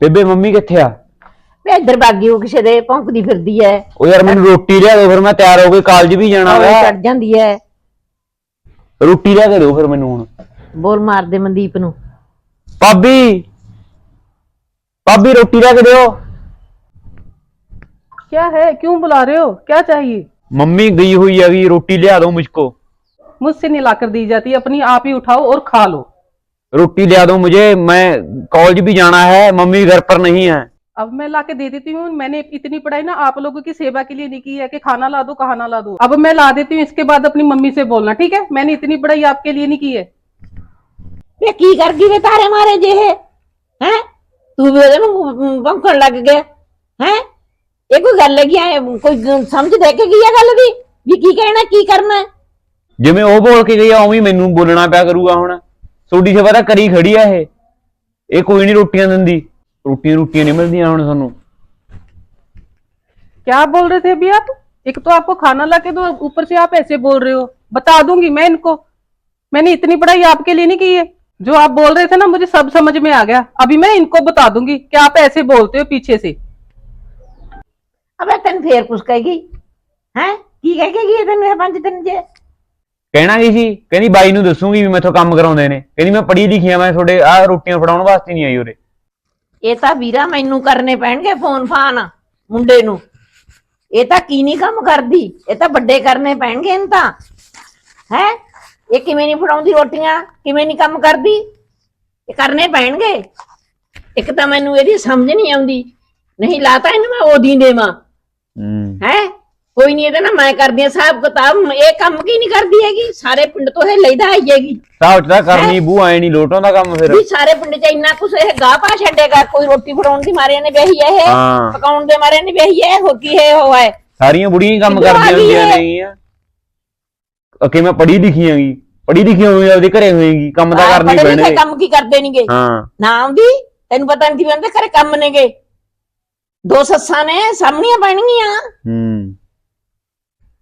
ਬੇਬੇ ਮੰਮੀ ਕਿੱਥੇ ਆ ਮੈਂ ਇੱਧਰ ਬਾਗੀ ਉਹ ਕਿਸੇ ਦੇ ਭੌਂਕਦੀ ਫਿਰਦੀ ਐ ਉਹ ਯਾਰ ਮੈਨੂੰ ਰੋਟੀ ਲਿਆ ਦਿਓ ਫਿਰ ਮੈਂ ਤਿਆਰ ਹੋ ਕੇ ਕਾਲਜ ਵੀ ਜਾਣਾ ਹੌਲੀ ਵਾ ਚੜ ਜਾਂਦੀ ਐ ਰੋਟੀ ਲਿਆ ਕੇ ਦਿਓ ਫਿਰ ਮੈਨੂੰ ਹੁਣ ਬੋਲ ਮਾਰਦੇ ਮਨਦੀਪ ਨੂੰ ਭਾਬੀ ਭਾਬੀ ਰੋਟੀ ਲਿਆ ਕੇ ਦਿਓ क्या है क्यों बुला रहे हो क्या चाहिए ਮੰਮੀ ਗਈ ਹੋਈ ਹੈਗੀ ਰੋਟੀ ਲਿਆ ਦਿਓ ਮੁਝਕੋ मुझसे नहीं लाकर दी जाती अपनी आप ही उठाओ और खा लो रोटी लिया दो मुझे मैं कॉलेज भी जाना है मम्मी घर पर नहीं है अब मैं ला के दे देती हूँ मैंने इतनी पढ़ाई ना आप लोगों की सेवा के लिए नहीं की है कि खाना ला दो खाना ला दो अब मैं ला देती हूँ इसके बाद अपनी मम्मी से बोलना ठीक है मैंने इतनी पढ़ाई आपके लिए नहीं की है ਵੇ ਕੀ ਕਰ ਗਈ ਵੇ ਤਾਰੇ ਮਾਰੇ ਜੇ ਹੈ ਹੈ ਤੂੰ ਵੀ ਉਹਦੇ ਨੂੰ ਭੌਂਕਣ ਲੱਗ ਗਿਆ ਹੈ ਇਹ ਕੋਈ ਗੱਲ ਹੈਗੀ ਐ ਕੋਈ ਗ- ਸਮਝ ਦੇ ਕੇ ਕੀ ਆ ਗੱਲ ਦੀ ਵੀ ਕੀ ਕਹਿਣਾ ਕੀ ਕਰਨਾ ਹੈ? ਜਿਵੇਂ ਉਹ ਬੋਲ ਕੇ ਗਈ ਆ ਉਵੇਂ ਹੀ ਮੈਨੂੰ ਬੋਲਣਾ ਪਿਆ ਕਰੂਗਾ ਹੁਣ ਤੁਹਾਡੀ ਸੇਵਾ ਤਾਂ ਕਰੀ ਖੜੀ ਆ ਇਹ ਇਹ ਕੋਈ ਨਹੀਂ ਰੋਟੀਆਂ ਦਿੰਦੀ ਰੋਟੀਆਂ ਰੋਟੀਆਂ ਨਹੀਂ ਮਿਲਦੀਆਂ ਹੁਣ ਸਾਨੂੰ क्या बोल रहे थे अभी आप एक तो आपको खाना ला के दो ऊपर से आप ऐसे बोल रहे हो बता दूंगी मैं इनको मैंने इतनी पढ़ाई आपके लिए नहीं की है जो आप बोल रहे थे ना मुझे सब समझ में आ गया अभी मैं इनको बता दूंगी कि आप ऐसे बोलते हो पीछे से ਅਬੇ ਤੈਨੂੰ ਫੇਰ ਕੁਛ ਕਹੇਗੀ ਹੈ ਕੀ ਕਹਿ ਕੇ ਗਈ ਤੈਨੂੰ ਇਹ ਪੰਜ ਦਿਨ ਜੇ ਕਹਿਣਾ ਕੀ ਸੀ? ਕਹਿੰਦੀ ਬਾਈ ਨੂੰ ਦੱਸੂਗੀ ਵੀ ਮੈਥੋਂ ਕੰਮ ਕਰਾਉਂਦੇ ਨੇ। ਕਹਿੰਦੀ ਮੈਂ ਪੜ੍ਹੀ ਲਿਖੀ ਆ ਮੈਂ ਤੁਹਾਡੇ ਆਹ ਰੋਟੀਆਂ ਫੜਾਉਣ ਵਾਸਤੇ ਨਹੀਂ ਆਈ ਉਰੇ। ਇਹ ਤਾਂ ਵੀਰਾ ਮੈਨੂੰ ਕਰਨੇ ਪੈਣਗੇ ਫੋਨ ਫਾਨ ਮੁੰਡੇ ਨੂੰ। ਇਹ ਤਾਂ ਕੀ ਨਹੀਂ ਕੰਮ ਕਰਦੀ? ਇਹ ਤਾਂ ਵੱਡੇ ਕਰਨੇ ਪੈਣਗੇ ਇਹਨੂੰ ਤਾਂ। ਹੈ? ਇਹ ਕਿਵੇਂ ਨਹੀਂ ਫੜਾਉਂਦੀ ਰੋਟੀਆਂ? ਕਿਵੇਂ ਨਹੀਂ ਕੰਮ ਕਰਦੀ? ਇਹ ਕਰਨੇ ਪੈਣਗੇ। ਇੱਕ ਤਾਂ ਮੈਨੂੰ ਇਹਦੀ ਸਮਝ ਨਹੀਂ ਆਉਂਦੀ। ਨਹੀਂ ਲਾਤਾ ਇਹਨੂੰ ਮੈਂ ਉਹਦੀ ਦੇਵਾਂ। ਹੂੰ। ਹੈ? ਕੋਈ ਨਹੀਂ ਇਹਦੇ ਨਾਲ ਮੈਂ ਕਰਦੀ ਆ ਹਿਸਾਬ ਕਿਤਾਬ। ਇਹ ਕੰਮ ਕੀ ਨਹੀਂ ਕਰਦੀ ਹੈਗੀ? ਸਾਰੇ ਪਿੰਡ ਤੋਂ ਇਹ ਲੈਦਾ ਆਈ ਹੈਗੀ। ਸਾਹ ਤਾਂ ਕਰਨੀ ਬੂ ਆਏ ਨਹੀਂ ਲੋਟਾਂ ਦਾ ਕੰਮ ਫਿਰ। ਵੀ ਸਾਰੇ ਪਿੰਡ 'ਚ ਇੰਨਾ ਕੁਛ ਇਹ ਗਾਹ ਪਾ ਛੱਡੇਗਾ ਕੋਈ ਰੋਟੀ ਫੜਾਉਣ ਦੀ ਮਾਰੇ ਨੇ ਬਹੀ ਹੈ ਇਹ ਹਾਂ। ਪਕਾਉਣ ਦੇ ਮਾਰੇ ਨੇ ਬਹੀ ਹੈ ਹੋ ਕੀ ਹੈ ਉਹ ਹੈ। ਸਾਰੀਆਂ ਬੁੜੀਆਂ ਹੀ ਕੰਮ ਆ ਕਰਦੀਆਂ ਹੁੰਦੀਆਂ ਇਹ? ਨੇਗੀਆਂ। ਅਕੇ ਮੈਂ ਪੜ੍ਹੀ ਲਿਖੀ ਆਂਗੀ ਪੜ੍ਹੀ ਲਿਖੀ ਹੋਈ ਆਪਦੇ ਘਰੇ ਹੋਏਗੀ ਕੰਮ ਤਾਂ ਕਰਨੀ ਪੜ੍ਹੇ ਲਿਖੇ ਕੰਮ ਕੀ ਕਰਦੇ ਨੇਗੇ? ਹਾਂ। ਨਾ ਆਉਂਦੀ ਤੈਨੂੰ ਪਤਾ ਨਹੀਂ ਕਿਵੇਂ ਘਰੇ ਕੰਮ ਨੇਗੇ। ਦੋ ਸੱਸਾਂ ਨੇ ਸਾਹਮਣੀਆਂ ਪੈਣਗੀਆਂ। ਹੂੰ।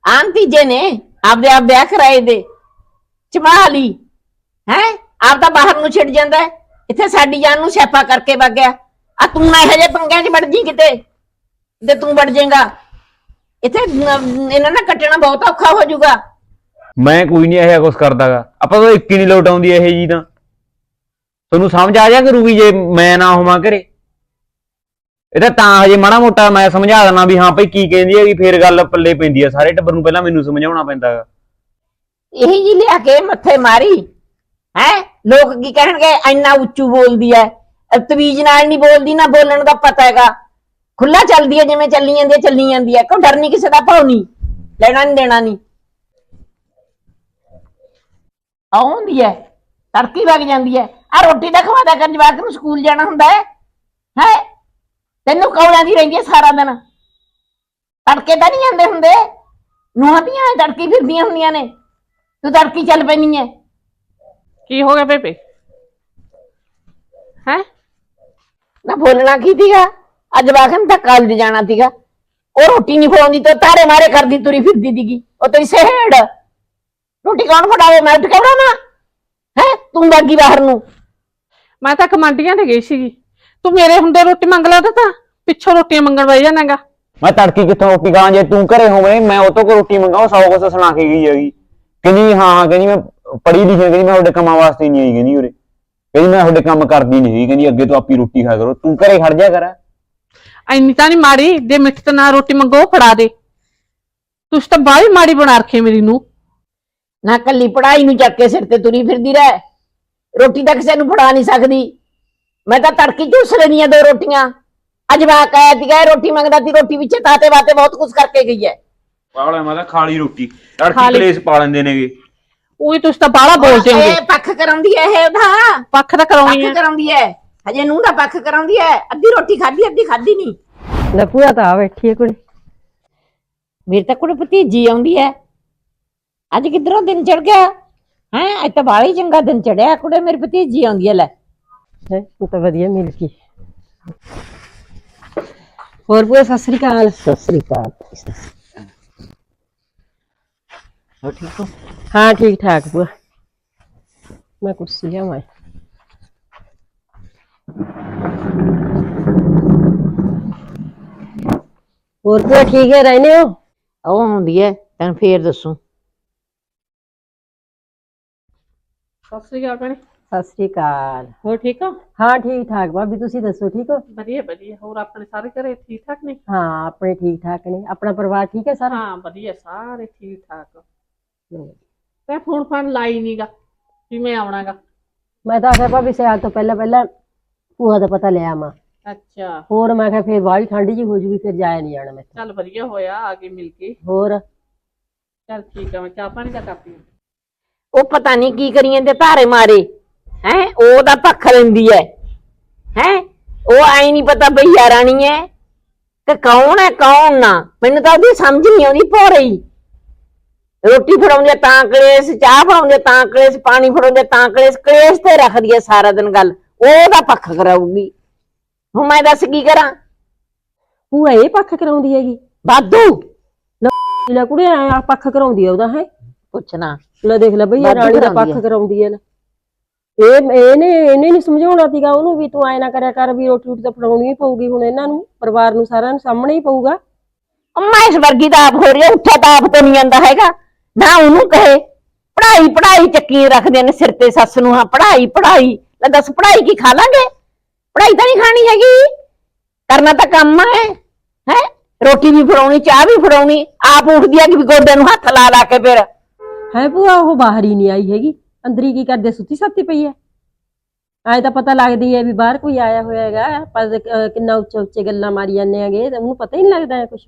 ਆਨ ਤੀਜੇ ਨੇ ਆਪਦੇ ਆਪ ਵਿਆਹ ਕਰਾਏ ਦੇ। ਚਮਾ ਲਈ, ਹੈ? ਆਪ ਤਾਂ ਬਾਹਰ ਨੂੰ ਛਿੜ ਜਾਂਦਾ ਹੈ। ਇੱਥੇ ਸਾਡੀ ਜਾਨ ਨੂੰ ਸਿਆਪਾ ਕਰਕੇ ਵਗ ਗਿਆ। ਆ ਤੂੰ ਨਾ ਇਹੋ ਜਿਹੇ ਪੰਗਿਆਂ 'ਚ ਵੜ ਜੀ ਕਿਤੇ, ਤੇ ਤੂੰ ਵੜ ਜਾਏਗਾ। ਇੱਥੇ ਨ- ਇਹਨਾਂ ਨਾਲ ਕੱਟਣਾ ਬਹੁਤ ਔਖਾ ਹੋ ਜਾਊਗਾ। ਮੈਂ ਕੋਈ ਨਹੀਂ ਇਹ ਕੁਛ ਕਰਦਾਗਾ। ਆਪਾਂ ਤਾਂ ਇੱਕ ਹੀ ਨਹੀਂ ਲੋਟ ਆਉਂਦੀ ਇਹ ਜੀ ਤਾਂ। ਤੁਹਾਨੂੰ ਸਮਝ ਆ ਜਾ ਕਰੂਗੀ ਜੇ ਮੈਂ ਨਾ ਹੋਵਾਂ ਘਰੇ। ਇਹ ਤਾਂ ਤਾਂ ਹਜੇ ਮਾੜਾ ਮੋਟਾ ਮੈਂ ਸਮਝਾ ਦੇਣਾ ਵੀ ਹਾਂ ਭਾਈ ਕੀ ਕਹਿੰਦੀ ਹੈਗੀ, ਫੇਰ ਗੱਲ ਪੱਲੇ ਪੈਂਦੀ ਆ। ਸਾਰੇ ਟੱਬਰ ਨੂੰ ਪਹਿਲਾਂ ਮੈਨੂੰ ਸਮਝਾਉਣਾ ਪੈਂਦਾਗਾ ਇਹੀ ਜੀ ਲਿਆ ਕੇ ਮੱਥੇ ਮਾਰੀ। ਹੈ? ਲੋਕ ਕੀ ਕਹਿਣਗੇ? ਇੰਨਾ ਉੱਚੂ ਬੋਲਦੀ ਐ। ਅਹ ਤਵੀਜ ਨਾਲ ਨਹੀਂ ਬੋਲਦੀ, ਨਾ ਬੋਲਣ ਦਾ ਪਤਾ ਹੈਗਾ। ਖੁੱਲਾ ਚੱਲਦੀ ਐ, ਜਿਵੇਂ ਚੱਲੀ ਜਾਂਦੀ ਐ, ਚੱਲੀ ਜਾਂਦੀ ਐ। ਕੋਈ ਡਰ ਨਹੀਂ ਕਿਸੇ ਦਾ? ਭਾਉ ਨਹੀਂ ਲੈਣਾ ਨਹੀਂ ਦੇਣਾ ਨਹੀਂ ਆਉਂਦੀ ਐ। ਤੜਕੀ ਵਗ ਜਾਂਦੀ ਐ। ਆ ਰੋਟੀ ਦਾ ਖਵਾਦਾ ਕਰਨ ਜਵਾਕ ਨੂੰ ਸਕੂਲ ਜਾਣਾ ਹੁੰਦਾ ਹੈ ਹੈ? ਤੈਨੂੰ ਕੌਲਾਂ ਦੀ ਰਹਿੰਦੀ ਸਾਰਾ ਦਿਨ? ਤੜਕੇ ਤਾਂ ਨਹੀਂ ਆਉਂਦੇ ਹੁੰਦੇ। ਨੂੰਹਾਂ ਧੀਆਂ ਤੜਕੀ ਫਿਰਦੀਆਂ ਹੁੰਦੀਆਂ ਨੇ। ਤੂੰ ਤੜਕੀ ਚੱਲ ਪੈਣੀ ਹੈ ਕੀ ਹੋ ਗਿਆ ਬੇਬੇ? ਹੈ? ਨਾ ਬੋਲਣਾ ਕੀ ਸੀਗਾ? ਅੱਜ ਵਾਖਨ ਤਾਂ ਕਾਲਜ ਜਾਣਾ ਸੀਗਾ। ਉਹ ਰੋਟੀ ਨਹੀਂ ਫੜਾਉਂਦੀ ਤੇ ਤਾਰੇ ਮਾਰੇ ਕਰਦੀ ਤੁਰੀ ਫਿਰਦੀ ਦੀਗੀ ਉਹ ਤੇਰੀ ਸਹਿੜ। ਰੋਟੀ ਕੌਣ ਫੜਾਵੇ? ਮੈਂ ਟਕੜਾ ਨਾ ਹੈ? ਤੂੰ ਬਾਗੀ ਬਾਹਰ ਨੂੰ। ਮੈਂ ਤਾਂ ਕਮਾਂਡੀਆਂ ਤੇ ਗਈ ਸੀਗੀ। ਤੂੰ ਮੇਰੇ ਹੁੰਦੇ ਰੋਟੀ ਮੰਗ ਲਾ ਤਾਂ ਪਿੱਛੋਂ ਰੋਟੀਆਂ ਮੰਗਣ ਵਈ ਜਾਣਾਗਾ ਮੈਂ ਤੜਕੀ ਕਿੱਥੋਂ ਰੋਟੀ ਖਾਂ ਜੇ ਤੂੰ ਘਰੇ ਹੋਵੇਂ ਮੈਂ ਉਹ ਤੋਂ ਕੋ ਰੋਟੀ ਮੰਗਾਉ ਸੌ ਕੁਛ ਸੁਣਾ ਕੇ ਗਈ ਹੈਗੀ। ਕਹਿੰਦੀ ਹਾਂ ਹਾਂ ਕਹਿੰਦੀ ਮੈਂ ਪੜ੍ਹੀ ਲਿਖੀ ਹਾਂ, ਕਹਿੰਦੀ ਮੈਂ ਤੁਹਾਡੇ ਕੰਮਾਂ ਵਾਸਤੇ ਨਹੀਂ ਆਈ ਕਹਿੰਦੀ ਉਰੇ। ਕਹਿੰਦੀ ਮੈਂ ਤੁਹਾਡੇ ਕੰਮ ਕਰਦੀ ਨਹੀਂ ਹੈਗੀ ਕਹਿੰਦੀ ਅੱਗੇ ਤੋਂ ਆਪੀ ਰੋਟੀ ਖਾਇਆ ਕਰੋ। ਤੂੰ ਘਰੇ ਖੜ ਜਾ ਕਰ। ਇੰਨੀ ਤਾਂ ਨਹੀਂ ਮਾੜੀ ਦੇ ਮਿੱਠ ਤੇ ਨਾ ਰੋਟੀ ਮੰਗੋ ਉਹ ਫੜਾ ਦੇ। ਤੁਸੀਂ ਤਾਂ ਬਾਹਲੀ ਮਾੜੀ ਬਣਾ ਰੱਖੀ ਮੇਰੀ ਨੂੰ ਨਾ ਕੱਲੀ ਪੜਾਈ ਨੂੰ ਚੱਕ ਕੇ ਸਿਰ ਤੇ ਤੁਰੀ ਫਿਰਦੀ ਰਹਿ। ਰੋਟੀ ਤਾਂ ਕਿਸੇ ਨੂੰ ਫੜਾ ਨਹੀਂ ਸਕਦੀ। ਮੈਂ ਤਾਂ ਤੜਕੀ ਝੁੱਸ ਲੈਣੀਆਂ ਦੋ ਰੋਟੀਆਂ। ਅੱਜ ਵਾਕ ਆਇਆ ਸੀਗਾ ਇਹ ਰੋਟੀ ਮੰਗਦਾ ਸੀ ਰੋਟੀ ਵਿੱਚ ਤਾਤੇ ਬਾਤੇ ਬਹੁਤ ਕੁਝ ਕਰਕੇ ਗਈ ਹੈ। ਪਾਗਲਾ ਮੈਂ ਤਾਂ ਖਾਲੀ ਰੋਟੀ। ਖਾ ਤੜਕੀ। ਕਲੇਸ਼ ਪਾ ਲੈਂਦੇ ਨੇਗੇ। ਉਹੀ ਤੁਸੀਂ ਤਾਂ ਬਾਹਲਾ ਬੋਲ ਜਾਓਗੇ ਇਹ ਪੱਖ ਕਰਾਉਂਦੀ ਹੈ ਇਹ ਉਹਦਾ ਪੱਖ ਤਾਂ ਕਰਾਉਣੀ ਪੱਖ ਹੈ ਕਰਾਉਂਦੀ ਹੈ। ਹਜੇ ਨੂੰਹ ਦਾ ਪੱਖ ਕਰਾਉਂਦੀ ਹੈ। ਅੱਧੀ ਰੋਟੀ ਖਾਧੀ ਅੱਧੀ ਖਾਧੀ ਨਹੀਂ। ਲੈ ਭੂਆ ਤਾਂ ਆ ਬੈਠੀ ਹੈ ਕੁੜੀ। ਮੇਰੇ ਤਾਂ ਕੁੜੇ ਭਤੀਜੀ ਆਉਂਦੀ ਹੈ। ਅੱਜ ਕਿਧਰੋਂ ਦਿਨ ਚੜ ਗਿਆ? ਹੈ ਅੱਜ ਤਾਂ ਬਾਹਲਾ ਹੀ ਚੰਗਾ ਦਿਨ ਚੜਿਆ ਕੁੜੇ ਮੇਰੀ ਭਤੀਜੀ ਆਉਂਦੀ ਹੈ ਲੈ। ਹੈ ਤਾਂ ਵਧੀਆ ਮਿਲ ਗਈ। ਹੋਰ ਭੂਆ ਸਤਿ ਸ੍ਰੀ ਅਕਾਲ। ਸਤਿ ਸ੍ਰੀ ਅਕਾਲ। ਹੋ ਠੀਕ ਹੋ? ਹਾਂ ਠੀਕ ਠਾਕ ਭੂਆ। ਮੈਂ ਕੁਰਸੀ ਲਿਆਵਾਂ। ਹੋਰ ਭੂਆ ਠੀਕ ਹੈ ਰਹਿਨੇ ਹੋ? ਉਹ ਹੁੰਦੀ ਹੈ ਤੈਨੂੰ ਫੇਰ ਦੱਸੂ। ਸਤਿ ਸ੍ਰੀ ਅਕਾਲ ਭੈਣੇ। ਸਤਿ ਸ੍ਰੀ ਅਕਾਲ। ਹੋਰ ਠੀਕ ਹੋ? ਹਾਂ ਠੀਕ ਠਾਕ। ਭਾਬੀ ਤੁਸੀਂ ਦੱਸੋ ਠੀਕ ਹੋ? ਵਧੀਆ ਵਧੀਆ। ਹੋਰ ਆਪਣੇ ਸਾਰੇ ਘਰੇ ਠੀਕ ਠਾਕ ਨੇ? ਹਾਂ ਆਪਣੇ ਠੀਕ ਠਾਕ ਨੇ। ਆਪਣਾ ਪਰਿਵਾਰ ਠੀਕ ਹੈ ਸਾਰਾ? ਹਾਂ ਵਧੀਆ ਸਾਰੇ ਠੀਕ ਠਾਕ। ਤੇ ਫੋਨ ਫਾਨ ਲਾਈ ਨੀਗਾ ਵੀ ਮੈਂ ਆਉਣਾਗਾ। ਮੈਂ ਤਾਂ ਆਖਿਆ ਭਾਬੀ ਸਿਆਲ ਤੋਂ ਪਹਿਲਾਂ ਪਹਿਲਾਂ ਭੂਆ ਦਾ ਪਤਾ ਲਿਆ ਮਾ ਅੱਛਾ। ਹੋਰ ਮੈਂ ਕਿਹਾ ਫੇਰ ਬਾਹਲੀ ਠੰਡ ਜੀ ਹੋ ਜੂਗੀ ਫਿਰ ਜਾਇਆ ਨਹੀਂ ਜਾਣਾ ਮੈਂ ਚੱਲ ਵਧੀਆ ਹੋਇਆ ਆ ਕੇ ਮਿਲ ਕੇ। ਹੋਰ? ਚੱਲ ਠੀਕ ਆ ਮੈਂ ਚਾਹ ਪਾਣੀ ਦਾ ਕਰਦੀ ਉਹ ਪਤਾ ਨਹੀਂ ਕੀ ਕਰੀ ਜਾਂਦੇ ਧਾਰੇ ਮਾਰੇ। ਹੈ? ਉਹਦਾ ਪੱਖ ਲੈਂਦੀ ਹੈ ਹੈ? ਉਹ ਆਈ ਨਹੀਂ ਪਤਾ ਬਈ ਰਾਣੀ ਹੈ ਕਿ ਕੌਣ ਹੈ ਕੌਣ ਨਾ? ਮੈਨੂੰ ਤਾਂ ਉਹਦੀ ਸਮਝ ਨਹੀਂ ਆਉਂਦੀ ਪੋ ਰਹੀ ਰੋਟੀ ਫੜਾਉਂਦੇ ਤਾਂ ਕਲੇਸ਼ ਚਾਹ ਫੜਾਉਂਦੇ ਤਾਂ ਕਲੇਸ਼ ਪਾਣੀ ਫੜਾਉਂਦੇ ਤਾਂ ਕਲੇਸ਼ ਕਲੇਸ਼ ਤੇ ਰੱਖਦੀ ਹੈ ਸਾਰਾ ਦਿਨ ਗੱਲ। ਉਹਦਾ ਪੱਖ ਕਰਾਊਗੀ। ਹੁਣ ਮੈਂ ਦੱਸ ਕੀ ਕਰਾਂ? ਭੂਆ ਇਹ ਪੱਖ ਕਰਾਉਂਦੀ ਹੈਗੀ। ਵਾਧੂ! ਲੈ ਕੁੜੇ ਆ ਪੱਖ ਕਰਾਉਂਦੀ ਹੈ ਉਹਦਾ ਹੈ? ਪੁੱਛਣਾ। ਲੈ ਦੇਖ ਲੈ ਬਈ ਰਾਣੀ ਦਾ ਪੱਖ। ਕਰਾਉਂਦੀ ਹੈ ਨਾ ਇਹ ਇਹਨੇ ਇਹਨੇ ਨਹੀਂ ਸਮਝਾਉਣਾ ਸੀਗਾ ਉਹਨੂੰ ਵੀ ਤੂੰ ਐ ਨਾ ਕਰਿਆ ਕਰ ਵੀ ਰੋਟੀ ਰੋਟੀ ਤਾਂ ਫੜਾਉਣੀ ਹੀ ਪਊਗੀ ਹੁਣ ਇਹਨਾਂ ਨੂੰ ਪਰਿਵਾਰ ਨੂੰ ਸਾਰਿਆਂ ਨੂੰ ਸਾਹਮਣੇ ਹੀ ਪਊਗਾ। ਮੈਂ ਇਸ ਵਰਗੀ ਦਾ ਆਪ ਹੋ ਰਹੀ ਹੈ ਉੱਠਾ ਤਾਂ ਆਪ ਤੋਂ ਨਹੀਂ ਆਂਦਾ ਹੈਗਾ। ਨਾ ਉਹਨੂੰ ਕਹੇ ਪੜ੍ਹਾਈ ਪੜ੍ਹਾਈ ਚੱਕੀ ਰੱਖਦੇ ਨੇ ਸਿਰ ਤੇ ਸੱਸ ਨੂੰ ਹਾਂ ਪੜ੍ਹਾਈ ਪੜ੍ਹਾਈ। ਲੈ ਦੱਸ ਪੜ੍ਹਾਈ ਕੀ ਖਾ ਲਾਂਗੇ? ਪੜ੍ਹਾਈ ਤਾਂ ਨਹੀਂ ਖਾਣੀ ਹੈਗੀ। ਕਰਨਾ ਤਾਂ ਕੰਮ ਹੈ ਹੈ? ਰੋਟੀ ਵੀ ਫੜਾਉਣੀ ਚਾਹ ਵੀ ਫੜਾਉਣੀ। ਆਪ ਉੱਠਦੀ ਹੈ ਕਿ ਵੀ ਗੋਡੇ ਨੂੰ ਹੱਥ ਲਾ ਲਾ ਕੇ ਫਿਰ। ਹੈ ਭੂਆ ਉਹ ਬਾਹਰ ਹੀ ਨਹੀਂ ਆਈ ਹੈਗੀ। ਅੰਦਰੀ ਕੀ ਕਰਦੇ ਸੁੱਤੀ ਸਾਤੀ ਪਈ ਹੈ ਆਏ ਤਾਂ ਪਤਾ ਲੱਗਦੀ ਹੈ ਵੀ ਬਾਹਰ ਕੋਈ ਆਇਆ ਹੋਇਆ ਹੈਗਾ ਪਰ ਕਿੰਨਾ ਉੱਚੇ ਉੱਚੇ ਗੱਲਾਂ ਮਾਰੀ ਜਾਂਦੇ ਆਗੇ ਤੇ ਉਹਨੂੰ ਪਤਾ ਹੀ ਨਹੀਂ ਲੱਗਦਾ ਕੁਝ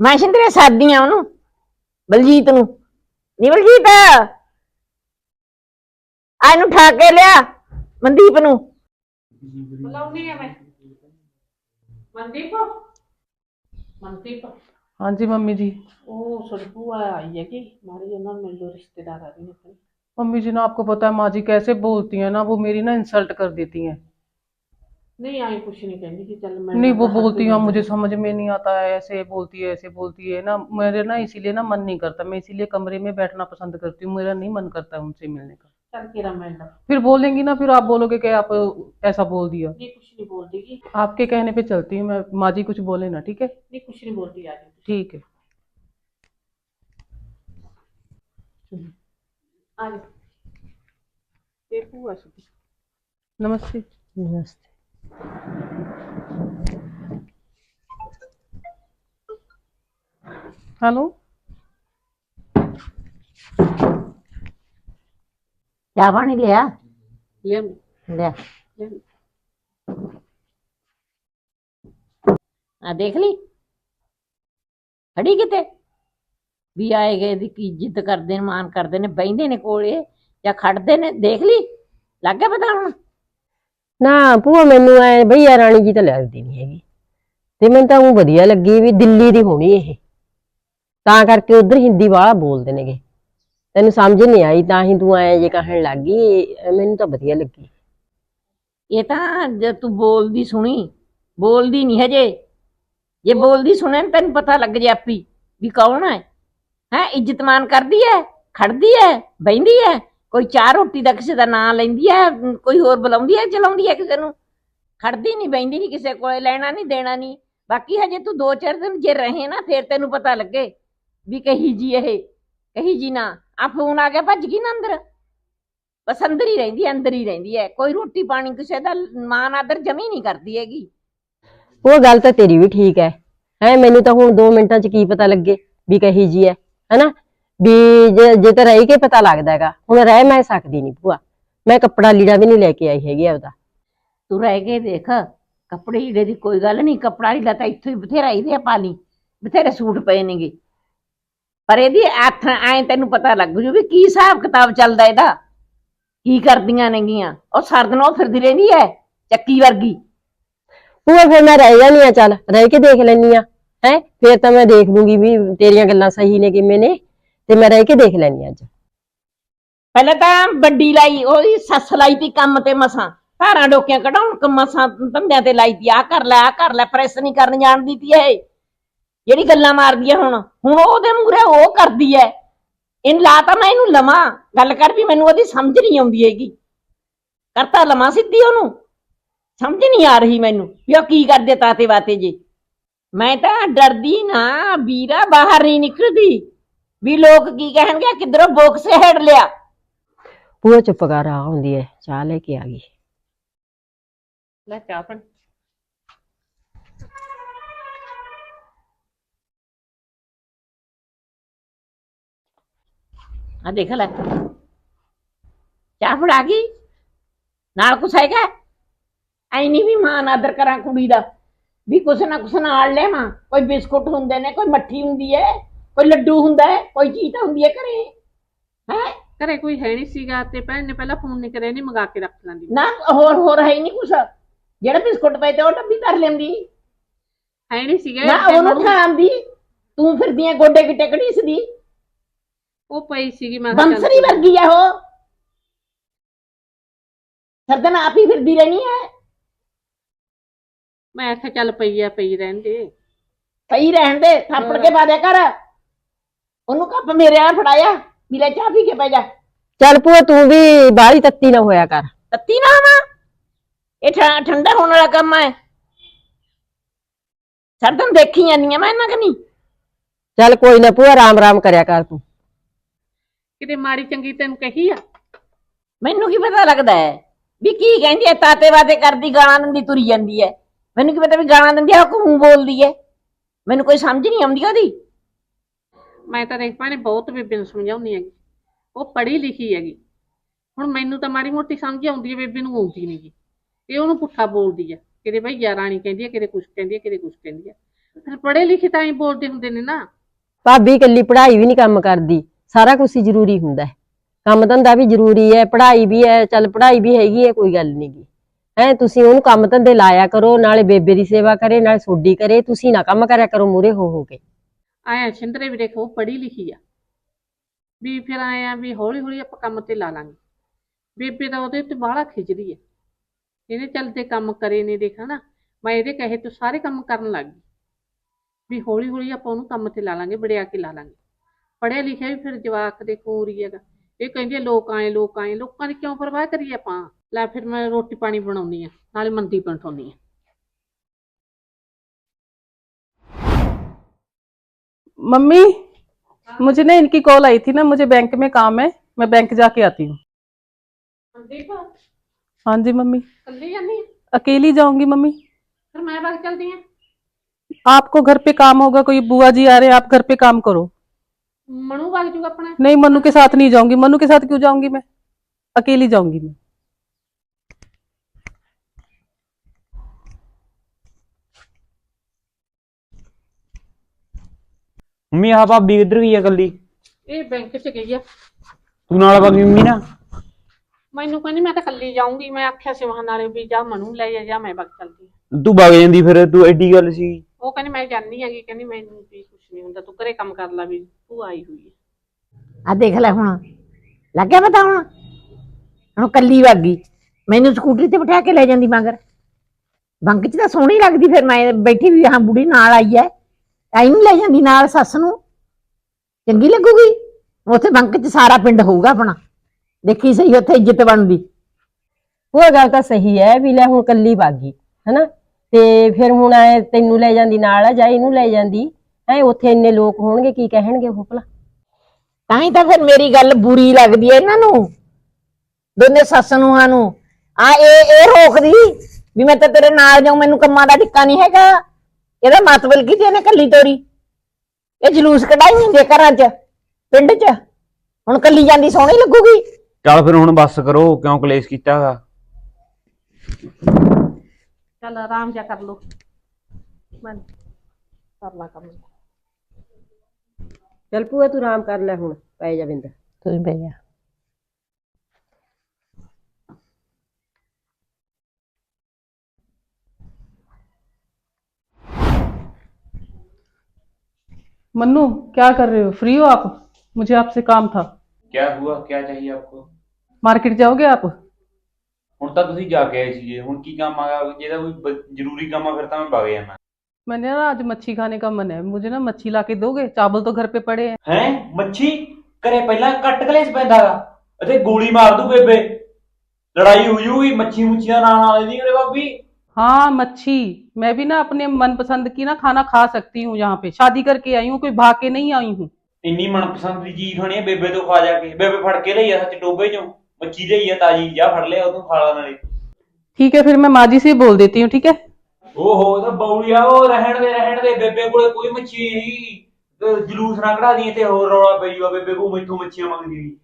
ਮੈਂ ਸ਼ਿੰਦਰੇ ਸਾਦੀਆਂ ਉਹਨੂੰ ਬਲਜੀਤ ਨੂੰ। ਨੀ ਬਲਜੀਤ? ਆ ਇਹਨੂੰ ਠਾ ਕੇ ਲਿਆ ਮਨਦੀਪ ਨੂੰ। ਬੁਲਾਉਣੀ ਐ ਮੈਂ। ਮਨਦੀਪ? ਮਨਦੀਪ? ਹਾਂਜੀ ਮੰਮੀ ਜੀ। ਉਹ ਸੁਰਪੂ ਆਈ ਹੈਗੀ ਮਾਰੀ ਉਹਨਾਂ ਨੂੰ ਮਿਲ ਲੋ ਰਿਸ਼ਤੇਦਾਰ ਆ मम्मी जी ना आपको पता है माँ जी कैसे बोलती हैं ना वो मेरी ना इंसल्ट कर देती हैं। नहीं आई कुछ नहीं कहती कि चल मैं नहीं वो बोलती हैं। मुझे समझ में नहीं आता है ऐसे बोलती है ऐसे बोलती है ना मेरे ना इसीलिए ना मन नहीं करता मैं इसीलिए कमरे में बैठना पसंद करती हूँ मेरा नहीं मन करता है उनसे मिलने का। फिर बोलेंगी ना फिर आप बोलोगे कि आप ऐसा बोल दिया। नहीं कुछ नहीं बोल देगी आपके कहने पे चलती हूँ मैं माँ जी कुछ बोले ना ठीक है? नहीं कुछ नहीं बोलती ठीक है। ਆ ਜਾ ਇਹ ਭੂਆ ਸੁਦੀ ਨਮਸਤੇ। ਨਮਸਤੇ। ਹੈਲੋ। ਚਾਹ ਪਾਣੀ ਲਿਆ? ਦੇਖ ਲਈ। ਖੜੀ ਕਿਤੇ? ਵੀ ਆਏ ਗਏ ਦੀ ਕੀ ਇੱਜ਼ਤ ਕਰਦੇ ਨੇ ਮਾਨ ਕਰਦੇ ਨੇ ਬੈਂਦੇ ਨੇ ਕੋਲੇ ਜਾਂ ਖੜਦੇ ਨੇ ਦੇਖ ਲਈ ਲੱਗ ਗਿਆ ਪਤਾ ਹੁਣ? ਨਾ ਭੂਆ ਮੈਨੂੰ ਐ ਭਈਆ ਰਾਣੀ ਜੀ ਤਾਂ ਲੱਗਦੀ ਨਹੀਂ ਹੈਗੀ। ਤੇ ਮੈਨੂੰ ਤਾਂ ਉਹ ਵਧੀਆ ਲੱਗੀ ਵੀ ਦਿੱਲੀ ਦੀ ਹੋਣੀ ਇਹ। ਤਾਂ ਕਰਕੇ ਉਧਰ ਹਿੰਦੀ ਵਾਲਾ ਬੋਲਦੇ ਨੇਗੇ। ਤੈਨੂੰ ਸਮਝ ਨਹੀਂ ਆਈ ਤਾਂ ਹੀ ਤੂੰ ਐ ਜੇ ਕਹਿਣ ਲੱਗ ਗਈ ਮੈਨੂੰ ਤਾਂ ਵਧੀਆ ਲੱਗੀ। ਇਹ ਤਾਂ ਜੇ ਤੂੰ ਬੋਲਦੀ ਸੁਣੀ ਬੋਲਦੀ ਨਹੀਂ ਹਜੇ। ਜੇ ਬੋਲਦੀ ਸੁਣੇ ਤੈਨੂੰ ਪਤਾ ਲੱਗ ਜੇ ਆਪੀ ਵੀ ਕੌਣ ਹੈ ਹੈ ਇੱਜਤਮਾਨ ਕਰਦੀ ਹੈ ਖੜਦੀ ਹੈ ਬੈਂਦੀ ਹੈ ਕੋਈ ਚਾਹ ਰੋਟੀ ਦਾ ਕਿਸੇ ਦਾ ਨਾਂ ਲੈਂਦੀ ਹੈ ਕੋਈ ਹੋਰ ਬੁਲਾਉਂਦੀ ਹੈ ਚਲਾਉਂਦੀ ਹੈ ਕਿਸੇ ਨੂੰ? ਖੜਦੀ ਨਹੀਂ ਬੈਂਦੀ ਨਹੀਂ ਕਿਸੇ ਕੋਲੇ, ਲੈਣਾ ਨਹੀਂ ਦੇਣਾ ਨਹੀਂ ਬਾਕੀ ਹਜੇ ਤੂੰ ਦੋ ਚਾਰ ਦਿਨ ਜੇ ਰਹੇ ਨਾ, ਫਿਰ ਤੈਨੂੰ ਪਤਾ ਲੱਗੇ ਵੀ ਕਹੀ ਜੀ ਇਹ, ਕਹੀ ਜੀ ਨਾ। ਆ ਫੋਨ ਆ ਗਿਆ, ਭੱਜ ਗਈ ਨਾ ਅੰਦਰ? ਬਸ ਅੰਦਰ ਹੀ ਰਹਿੰਦੀ ਹੈ ਅੰਦਰ ਹੀ ਰਹਿੰਦੀ ਹੈ ਕੋਈ ਰੋਟੀ ਪਾਣੀ ਕਿਸੇ ਦਾ ਮਾਨ ਆਦਰ ਜਮੀ ਨਹੀਂ ਕਰਦੀ ਹੈਗੀ। ਉਹ ਗੱਲ ਤਾਂ ਤੇਰੀ ਵੀ ਠੀਕ ਹੈ ਹੈ, ਮੈਨੂੰ ਤਾਂ ਹੁਣ 2 ਮਿੰਟਾਂ 'ਚ ਕੀ ਪਤਾ ਲੱਗੇ ਵੀ ਕਹੀ ਜੀ ਹੈ ਹੈਨਾ? ਵੀ ਜੇ ਜੇ ਤਾਂ ਰਹਿ ਕੇ ਪਤਾ ਲੱਗਦਾ ਹੈਗਾ ਹੁਣ ਰਹਿ ਮੈਂ ਸਕਦੀ ਨਹੀਂ ਭੂਆ। ਮੈਂ ਕੱਪੜਾ ਲੀੜਾ ਵੀ ਨਹੀਂ ਲੈ ਕੇ ਆਈ ਹੈਗੀ ਆਪਦਾ। ਤੂੰ ਰਹਿ ਕੇ ਦੇਖ ਕੱਪੜੇ ਲੀੜੇ ਦੀ ਕੋਈ ਗੱਲ ਨਹੀਂ ਕੱਪੜਾ ਲੀੜਾ ਤਾਂ ਇੱਥੋਂ ਹੀ ਬਥੇਰਾ ਹੀ ਦੇ ਪਾ ਲਈ ਬਥੇਰੇ ਸੂਟ ਪਏ ਨੇਗੇ। ਪਰ ਇਹਦੀ ਹੱਥ ਐ ਤੈਨੂੰ ਪਤਾ ਲੱਗ ਜੂ ਵੀ ਕੀ ਹਿਸਾਬ ਕਿਤਾਬ ਚੱਲਦਾ ਇਹਦਾ। ਕੀ ਕਰਦੀਆਂ ਨੇਗੀਆਂ? ਉਹ ਸਰਦਨ ਉਹ ਫਿਰਦੀ ਰਹਿੰਦੀ ਐ ਚੱਕੀ ਵਰਗੀ। ਭੂਆ ਫਿਰ ਮੈਂ ਰਹਿ ਜਾਨੀ ਆ ਚੱਲ। ਰਹਿ ਕੇ ਦੇਖ ਲੈਨੀ ਆ। ਹੈ? ਫੇਰ ਤਾਂ ਮੈਂ ਦੇਖ ਲੂੰਗੀ ਵੀ ਤੇਰੀਆਂ ਗੱਲਾਂ ਸਹੀ ਨੇ ਕਿਵੇਂ ਨੇ, ਤੇ ਮੈਂ ਰਹਿ ਕੇ ਦੇਖ ਲੈਨੀ ਅੱਜ। ਪਹਿਲਾਂ ਤਾਂ ਵੱਡੀ ਲਾਈ, ਉਹਦੀ ਸੱਸ ਲਾਈ ਤੀ ਕੰਮ ਤੇ ਮਸਾਂ। ਧਾਰਾਂ ਡੋਕਿਆਂ ਕਢਾਉਣ, ਕ ਮਸਾਂ ਧੰਦਿਆਂ ਤੇ ਲਾਈ ਤੀ ਆ ਕਰ ਲੈ ਆ ਕਰ ਲੈ, ਪ੍ਰੈਸ ਨਹੀਂ ਕਰਨ ਜਾਣਦੀ ਤੀ ਇਹ। ਜਿਹੜੀ ਗੱਲਾਂ ਮਾਰਦੀ ਐ ਹੁਣ ਹੁਣ ਉਹਦੇ ਮੂਹਰੇ ਉਹ ਕਰਦੀ ਹੈ ਇਹਨ ਲਾ ਤਾਂ ਮੈਂ ਇਹਨੂੰ ਲਵਾਂ, ਗੱਲ ਕਰ ਵੀ ਮੈਨੂੰ ਉਹਦੀ ਸਮਝ ਨਹੀਂ ਆਉਂਦੀ ਹੈਗੀ। ਕਰਤਾ ਲਵਾਂ ਸਿੱਧੀ ਉਹਨੂੰ। ਸਮਝ ਨਹੀਂ ਆ ਰਹੀ ਮੈਨੂੰ, ਵੀ ਉਹ ਕੀ ਕਰਦੇ ਤਾਤੇ ਵਾਤੇ ਜੇ। ਮੈਂ ਤਾਂ ਡਰਦੀ ਨਾ ਵੀਰਾ ਬਾਹਰ ਨਹੀਂ ਨਿਕਲਦੀ। ਵੀ ਲੋਕ ਕੀ ਕਹਿਣਗੇ ਕਿਧਰੋਂ ਬੋਕਸ ਹੇੜ ਲਿਆ? ਭੂਆ ਚੁੱਪ ਕਰ ਆ ਹੁੰਦੀ ਹੈ ਚਾਹ ਲੈ ਕੇ ਆ ਗਈ। ਲੈ ਚਾਹ ਪਾਣੀ ਆ ਦੇਖ ਲੈ। ਚਾਹ ਫੜਾ ਗਈ? ਨਾਲ ਕੁਛ ਹੈਗਾ? ਐ ਨਹੀਂ ਵੀ ਮਾਂ ਆਦਰ ਕਰਾਂ ਕੁੜੀ ਦਾ। ਵੀ ਕੁਛ ਨਾ ਕੁਛ ਨਾਲ ਲੈਵਾਂ ਕੋਈ ਬਿਸਕੁਟ ਹੁੰਦੇ ਨੇ ਕੋਈ ਮੱਠੀ ਹੁੰਦੀ ਹੈ ਕੋਈ ਲੱਡੂ ਹੁੰਦਾ ਹੈ ਕੋਈ ਚੀਜ਼ ਤਾਂ ਹੁੰਦੀ ਹੈ ਘਰੇ। ਹੈ? ਘਰੇ ਕੋਈ ਹੈ ਨਹੀਂ ਸੀਗਾ ਤੇ ਭੈਣ ਨੇ ਪਹਿਲਾਂ ਫੋਨ ਨਹੀਂ ਕਰਿਆ ਨਹੀਂ ਮੰਗਾ ਕੇ ਰੱਖ ਲੈਂਦੀ। ਨਾ ਹੋਰ ਹੋਰ ਹੈ ਹੀ ਨਹੀਂ ਕੁਛ। ਜਿਹੜਾ ਬਿਸਕੁਟ ਪਏ ਤੇ ਉਹ ਡੱਬੀ ਧਰ ਲੈਂਦੀ। ਹੈ ਨਹੀਂ ਸੀਗਾ ਨਾ ਤੇ ਉਹਨੂੰ ਖਾਂਦੀ ਤੂੰ ਫਿਰਦੀਆਂ ਗੋਡੇ ਗਿੱਟੇ ਘੜੀਸਦੀ। ਉਹ ਪਈ ਸੀਗੀ ਮੈਂ ਕਿਹਾ ਚੱਲ। ਬੰਸਰੀ ਵਰਗੀ ਆ ਉਹ। ਸਰਦਨ ਆਪ ਹੀ ਫਿਰਦੀ ਰਹਿਣੀ ਹੈ ਮੈਂ ਆਖਿਆ ਚੱਲ ਪਈ ਆ ਪਈ ਰਹਿਣ ਦੇ ਪਈ ਰਹਿਣ ਦੇ ਥਾਪੜ ਕੇ ਪਾ ਦਿਆ ਕਰ। ਉਹਨੂੰ ਕੱਪ ਮੇਰੇ ਆ ਫੜਾਇਆ ਵੀ ਲੈ ਚਾਹ ਪੀ ਕੇ ਪੈ ਜਾ। ਚੱਲ ਭੂਆ ਤੂੰ ਵੀ ਬਾਹਲੀ ਤੱਤੀ ਨਾ ਹੋਇਆ ਕਰ। ਤੱਤੀ ਨਾ ਵਾ ਇਹ ਠ- ਠੰਡਾ ਹੋਣ ਵਾਲਾ ਕੰਮ ਹੈ ਸਰਦਨ ਦੇਖੀ ਜਾਂਦੀ ਆ ਮੈਂ ਇਹਨਾਂ ਕਨੀ। ਚੱਲ ਕੋਈ ਨਾ ਭੂਆ ਆਰਾਮ ਆਰਾਮ ਕਰਿਆ ਕਰ ਤੂੰ। ਕਿਤੇ ਮਾੜੀ ਚੰਗੀ ਤੈਨੂੰ ਕਹੀ ਆ? ਮੈਨੂੰ ਕੀ ਪਤਾ ਲੱਗਦਾ ਹੈ ਵੀ ਕੀ ਕਹਿੰਦੀ ਹੈ ਤਾਤੇ ਬਾਤੇ ਕਰਦੀ ਗਾਲਾਂ ਦਿੰਦੀ ਤੁਰੀ ਜਾਂਦੀ ਹੈ। ਮੈਨੂੰ ਕੀ ਪਤਾ ਵੀ ਗਾਲਾਂ ਦਿੰਦੀ ਹੈ ਉਹ ਕਿਉਂ ਬੋਲਦੀ ਹੈ ਮੈਨੂੰ ਕੋਈ ਸਮਝ ਨਹੀਂ ਆਉਂਦੀ ਉਹਦੀ। ਮੈਂ ਤਾਂ ਦੇਖ ਪਾਣੇ ਬਹੁਤ ਬੇਬੇ ਨੂੰ ਸਮਝਾਉਂਦੀ ਹੈਗੀ। ਉਹ ਪੜ੍ਹੀ ਲਿਖੀ ਹੈਗੀ। ਹੁਣ ਮੈਨੂੰ ਤਾਂ ਮਾੜੀ ਮੋਟੀ ਸਮਝ ਆਉਂਦੀ ਹੈ ਬੇਬੇ ਨੂੰ ਆਉਂਦੀ ਨਹੀਂਗੀ ਇਹ ਉਹਨੂੰ ਪੁੱਠਾ ਬੋਲਦੀ ਆ ਕਿਤੇ ਭਈਆ ਰਾਣੀ ਕਹਿੰਦੀ ਹੈ ਕਿਤੇ ਕੁਛ ਕਹਿੰਦੀ ਹੈ ਕਿਤੇ ਕੁਛ ਕਹਿੰਦੀ ਹੈ ਫਿਰ ਪੜ੍ਹੇ ਲਿਖੇ ਤਾਂ ਹੀ ਬੋਲਦੇ ਹੁੰਦੇ ਨੇ ਨਾ। ਭਾਬੀ ਇਕੱਲੀ ਪੜ੍ਹਾਈ ਵੀ ਨਹੀਂ ਕੰਮ ਕਰਦੀ। ਸਾਰਾ ਕੁਝ ਹੀ ਜ਼ਰੂਰੀ ਹੁੰਦਾ ਹੈ ਕੰਮ ਧੰਦਾ ਵੀ ਜ਼ਰੂਰੀ ਹੈ ਪੜ੍ਹਾਈ ਵੀ ਹੈ ਚੱਲ ਪੜ੍ਹਾਈ ਵੀ ਹੈਗੀ ਹੈ ਕੋਈ ਗੱਲ ਨਹੀਂ ਗੀ। ਹੈ ਤੁਸੀਂ ਉਹਨੂੰ ਕੰਮ ਧੰਦੇ ਲਾਇਆ ਕਰੋ ਨਾਲੇ ਬੇਬੇ ਦੀ ਸੇਵਾ ਕਰੇ ਨਾਲੇ ਸੋਡੀ ਕਰੇ ਤੁਸੀਂ ਨਾ ਕੰਮ ਕਰਿਆ ਕਰੋ ਮੂਰੇ ਹੋ ਹੋ ਕੇ। ਆਇਆ ਛਿੰਦਰੇ ਵੀ ਦੇਖੋ ਪੜ੍ਹੀ ਲਿਖੀ ਆ। ਵੀ ਫਿਰ ਆਇਆ ਵੀ ਹੌਲੀ ਹੌਲੀ ਆਪਾਂ ਕੰਮ ਤੇ ਲਾ ਲਾਂਗੇ। ਬੇਬੇ ਤਾਂ ਉਹਦੇ ਉੱਤੇ ਬਾਹਲਾ ਖਿੱਚਦੀ ਹੈ ਇਹਨੇ ਚੱਲ ਤੇ ਕੰਮ ਕਰੇ ਨੇ ਦੇਖ ਨਾ ਮੈਂ ਇਹਦੇ ਕਹੇ ਤੋਂ ਸਾਰੇ ਕੰਮ ਕਰਨ ਲੱਗ ਗਈ। ਵੀ ਹੌਲੀ ਹੌਲੀ ਆਪਾਂ ਉਹਨੂੰ ਕੰਮ ਤੇ ਲਾ ਲਾਂਗੇ ਬੜਿਆ ਕੇ ਲਾ ਲਾਂਗੇ। ਪੜਿਆ ਲਿਖਿਆ ਵੀ ਫਿਰ ਜਵਾਕ ਦੇ ਕੋਰੀ ਹੈਗਾ। ਇਹ ਕਹਿੰਦੀ ਆ, ਲੋਕ ਆਏ ਲੋਕ ਆਏ ਲੋਕਾਂ ਦੀ ਕਿਉਂ ਪਰਵਾਹ ਕਰੀਏ ਆਪਾਂ? ਲੈ ਫਿਰ ਮੈਂ ਰੋਟੀ ਪਾਣੀ ਬਣਾਉਣੀ ਆ ਨਾਲੇ ਮੰਦੀ ਬਣਾਉਣੀ ਆ मम्मी मुझे ना इनकी कॉल आई थी ना मुझे बैंक में काम है मैं बैंक जाके आती हूँ ਸੰਦੀਪ हाँ जी मम्मी ਕੱਲੀ ਜਾਂਦੀ ਆ अकेली जाऊंगी मम्मी ਫਿਰ ਮੈਂ ਵਗ ਚਲਦੀ ਆ आपको घर पे काम होगा कोई बुआ जी आ रहे हैं आप घर पे काम करो ਮਨੂ ਵਗ ਜੂਗਾ ਆਪਣਾ नहीं मनु के साथ नहीं जाऊंगी मनु के साथ क्यों जाऊंगी मैं अकेली जाऊंगी मैं ਮੰਮੀ ਆਹ ਭਾਬੀ ਕਿੱਧਰ ਗਈ ਆ ਕੱਲੀ ਇਹ ਬੈਂਕ 'ਚ ਗਈ ਆ। ਤੂੰ ਨਾਲ ਬਾਗੀ ਮੰਮੀ ਨਾ ਮੈਨੂੰ ਕਹਿੰਦੀ ਮੈਂ ਤਾਂ ਕੱਲੀ ਜਾਊਂਗੀ। ਮੈਂ ਆਖਿਆ ਸੀ ਵਾਹਨ ਨਾਲੇ ਵੀ ਜਾ ਮਨੂ ਲੈ ਜਾ ਜਾਂ ਮੈਂ ਵਗ ਚਲਦੀ ਤੂੰ ਵਗ ਜਾਂਦੀ ਫਿਰ ਤੂੰ ਐਡੀ ਗੱਲ ਸੀ। ਉਹ ਕਹਿੰਦੀ ਮੈਂ ਜਾਣੀ ਹੈਗੀ ਕਹਿੰਦੀ ਮੈਨੂੰ ਵੀ ਕੁਛ ਨਹੀਂ ਹੁੰਦਾ ਤੂੰ ਘਰੇ ਕੰਮ ਕਰ ਲੈ ਵੀ ਤੂੰ ਆਈ ਹੋਈ ਹੈ ਆ ਦੇਖ ਲੈ ਹੁਣ ਲੱਗਿਆ ਪਤਾ ਹੁਣ? ਹੁਣ ਕੱਲੀ ਵਾਗੀ ਮੈਨੂੰ ਸਕੂਟਰੀ ਤੇ ਬਿਠਾ ਕੇ ਲੈ ਜਾਂਦੀ ਮਗਰ। ਬੰਕ 'ਚ ਤਾਂ ਸੋਹਣੀ ਲੱਗਦੀ ਫਿਰ ਮੈਂ ਬੈਠੀ ਵੀ ਹਾਂ ਬੁੜੀ ਨਾਲ ਆਈ ਐ। ਐਂ ਨਹੀਂ ਲੈ ਜਾਂਦੀ ਨਾਲ ਸੱਸ ਨੂੰ। ਚੰਗੀ ਲੱਗੂਗੀ? ਉੱਥੇ ਬੰਕ 'ਚ ਸਾਰਾ ਪਿੰਡ ਹੋਊਗਾ ਆਪਣਾ। ਦੇਖੀ ਸਹੀ ਉੱਥੇ ਇੱਜ਼ਤ ਬਣਦੀ। ਉਹ ਗੱਲ ਤਾਂ ਸਹੀ ਹੈ ਵੀ ਲੈ ਹੁਣ ਕੱਲੀ ਬਾਗੀ ਹਨਾ? ਤੇ ਫਿਰ ਹੁਣ ਐ ਤੈਨੂੰ ਲੈ ਜਾਂਦੀ ਨਾਲ ਜਾਂ ਇਹਨੂੰ ਲੈ ਜਾਂਦੀ? ਹੈ ਉੱਥੇ ਇੰਨੇ ਲੋਕ ਹੋਣਗੇ ਕੀ ਕਹਿਣਗੇ ਉਹ ਭਲਾ? ਤਾਂ ਹੀ ਤਾਂ ਫਿਰ ਮੇਰੀ ਗੱਲ ਬੁਰੀ ਲੱਗਦੀ ਐ ਇਹਨਾਂ ਨੂੰ ਦੋਨੇ ਸੱਸ ਨੂੰਹਾਂ ਨੂੰ। ਆ ਇਹ ਇਹ ਰੋਕਦੀ ਵੀ ਮੈਂ ਤਾਂ ਤੇਰੇ ਨਾਲ ਜਾਉ ਮੈਨੂੰ ਕੰਮਾਂ ਦਾ ਟਿੱਕਾ ਨਹੀਂ ਹੈਗਾ। ਇਹਦਾ ਮਤਲਬ ਕੀ ਇਹਨੇ ਕੱਲੀ ਤੋਰੀ? ਇਹ ਜਲੂਸ ਕਢਾਈ ਹੁੰਦੇ ਘਰਾਂ 'ਚ ਪਿੰਡ 'ਚ? ਹੁਣ ਕੱਲੀ ਜਾਂਦੀ ਸੋਹਣੀ ਲੱਗੂਗੀ? ਚੱਲ ਫਿਰ ਹੁਣ ਬੱਸ ਕਰੋ ਕਿਉਂ ਕਲੇਸ਼ ਕੀਤਾਗਾ ਚੱਲ ਆਰਾਮ ਜਾ ਕਰ ਲੋ ਮੈਂ ਕਰ ਲਾ ਕੰਮ। ਚੱਲ ਭੂਆ ਤੂੰ ਆਰਾਮ ਕਰ ਲੈ ਹੁਣ ਪੈ ਜਾ ਬਿੰਦਰ ਤੂੰ ਬਈ मन्नू क्या कर रहे हो फ्री हो आप मुझे आपसे काम था क्या हुआ क्या चाहिए आपको मार्केट जाओगे आप ਹੁਣ ਤਾਂ ਤੁਸੀਂ ਜਾ ਕੇ ਆਏ ਸੀਗੇ ਹੁਣ ਕੀ ਕੰਮ ਆਗਾ ਜਿਹਦਾ ਕੋਈ ਬ- ਜ਼ਰੂਰੀ ਕੰਮ ਆ ਫਿਰ ਤਾਂ ਮੈਂ ਵਗ ਜਾਣਾ मैंने ना आज मच्छी खाने का मन है मुझे ना मच्छी ला के दोगे चावल तो घर पे पड़े हैं ਹੈ ਮੱਛੀ ਘਰੇ ਪਹਿਲਾਂ ਕੱਟ ਕਲੇਸ ਪੈਂਦਾਗਾ ਅਤੇ ਗੋਲੀ ਮਾਰ ਦੂ ਬੇਬੇ ਲੜਾਈ ਹੋ ਜੂਗੀ ਮੱਛੀ ਮੁੱਛੀਆਂ ਨਾਲ ਨਾਲ ਦੀ ਉਹਦੇ ਭਾਬੀ हाँ मच्छी मैं भी ना अपने मनपसंद की ना खाना खा सकती हूँ यहाँ पे शादी करके आई हूँ कोई भाग के नहीं आई हूँ ਇੰਨੀ ਮਨਪਸੰਦ ਦੀ ਚੀਜ਼ ਖਾਣੀ ਹੈ ਬੇਬੇ ਤੋਂ ਖਾ ਜਾ ਕੇ ਬੇਬੇ ਫੜ ਕੇ ਲਈ ਆ ਸੱਚ ਟੋਬੇ ਚੋਂ ਮੱਛੀ ਲਈ ਆ ਤਾਜੀ ਜਾ ਫੜ ਲਿਆ ਉਹ ਤੂੰ ਖਾ ਲਾ ਨਾਲੇ ठीक है फिर मैं माँ जी से बोल देती हूँ ठीक है ਓਹੋ ਇਹ ਤਾਂ ਬੌਲੀਆ ਉਹ ਰਹਿਣ ਦੇ ਰਹਿਣ ਦੇ ਬੇਬੇ ਕੋਲੇ ਕੋਈ ਮੱਛੀ ਨਹੀਂ ਤੇ ਜਲੂਸ ਨਾ ਕਢਾ ਦੀ ਤੇ ਹੋਰ ਰੌਲਾ ਪਈ ਜੂਗਾ ਬੇਬੇ ਕੋ ਮੈਥੋਂ ਮੱਛੀਆਂ ਮੰਗਦੀ ਹੋਈ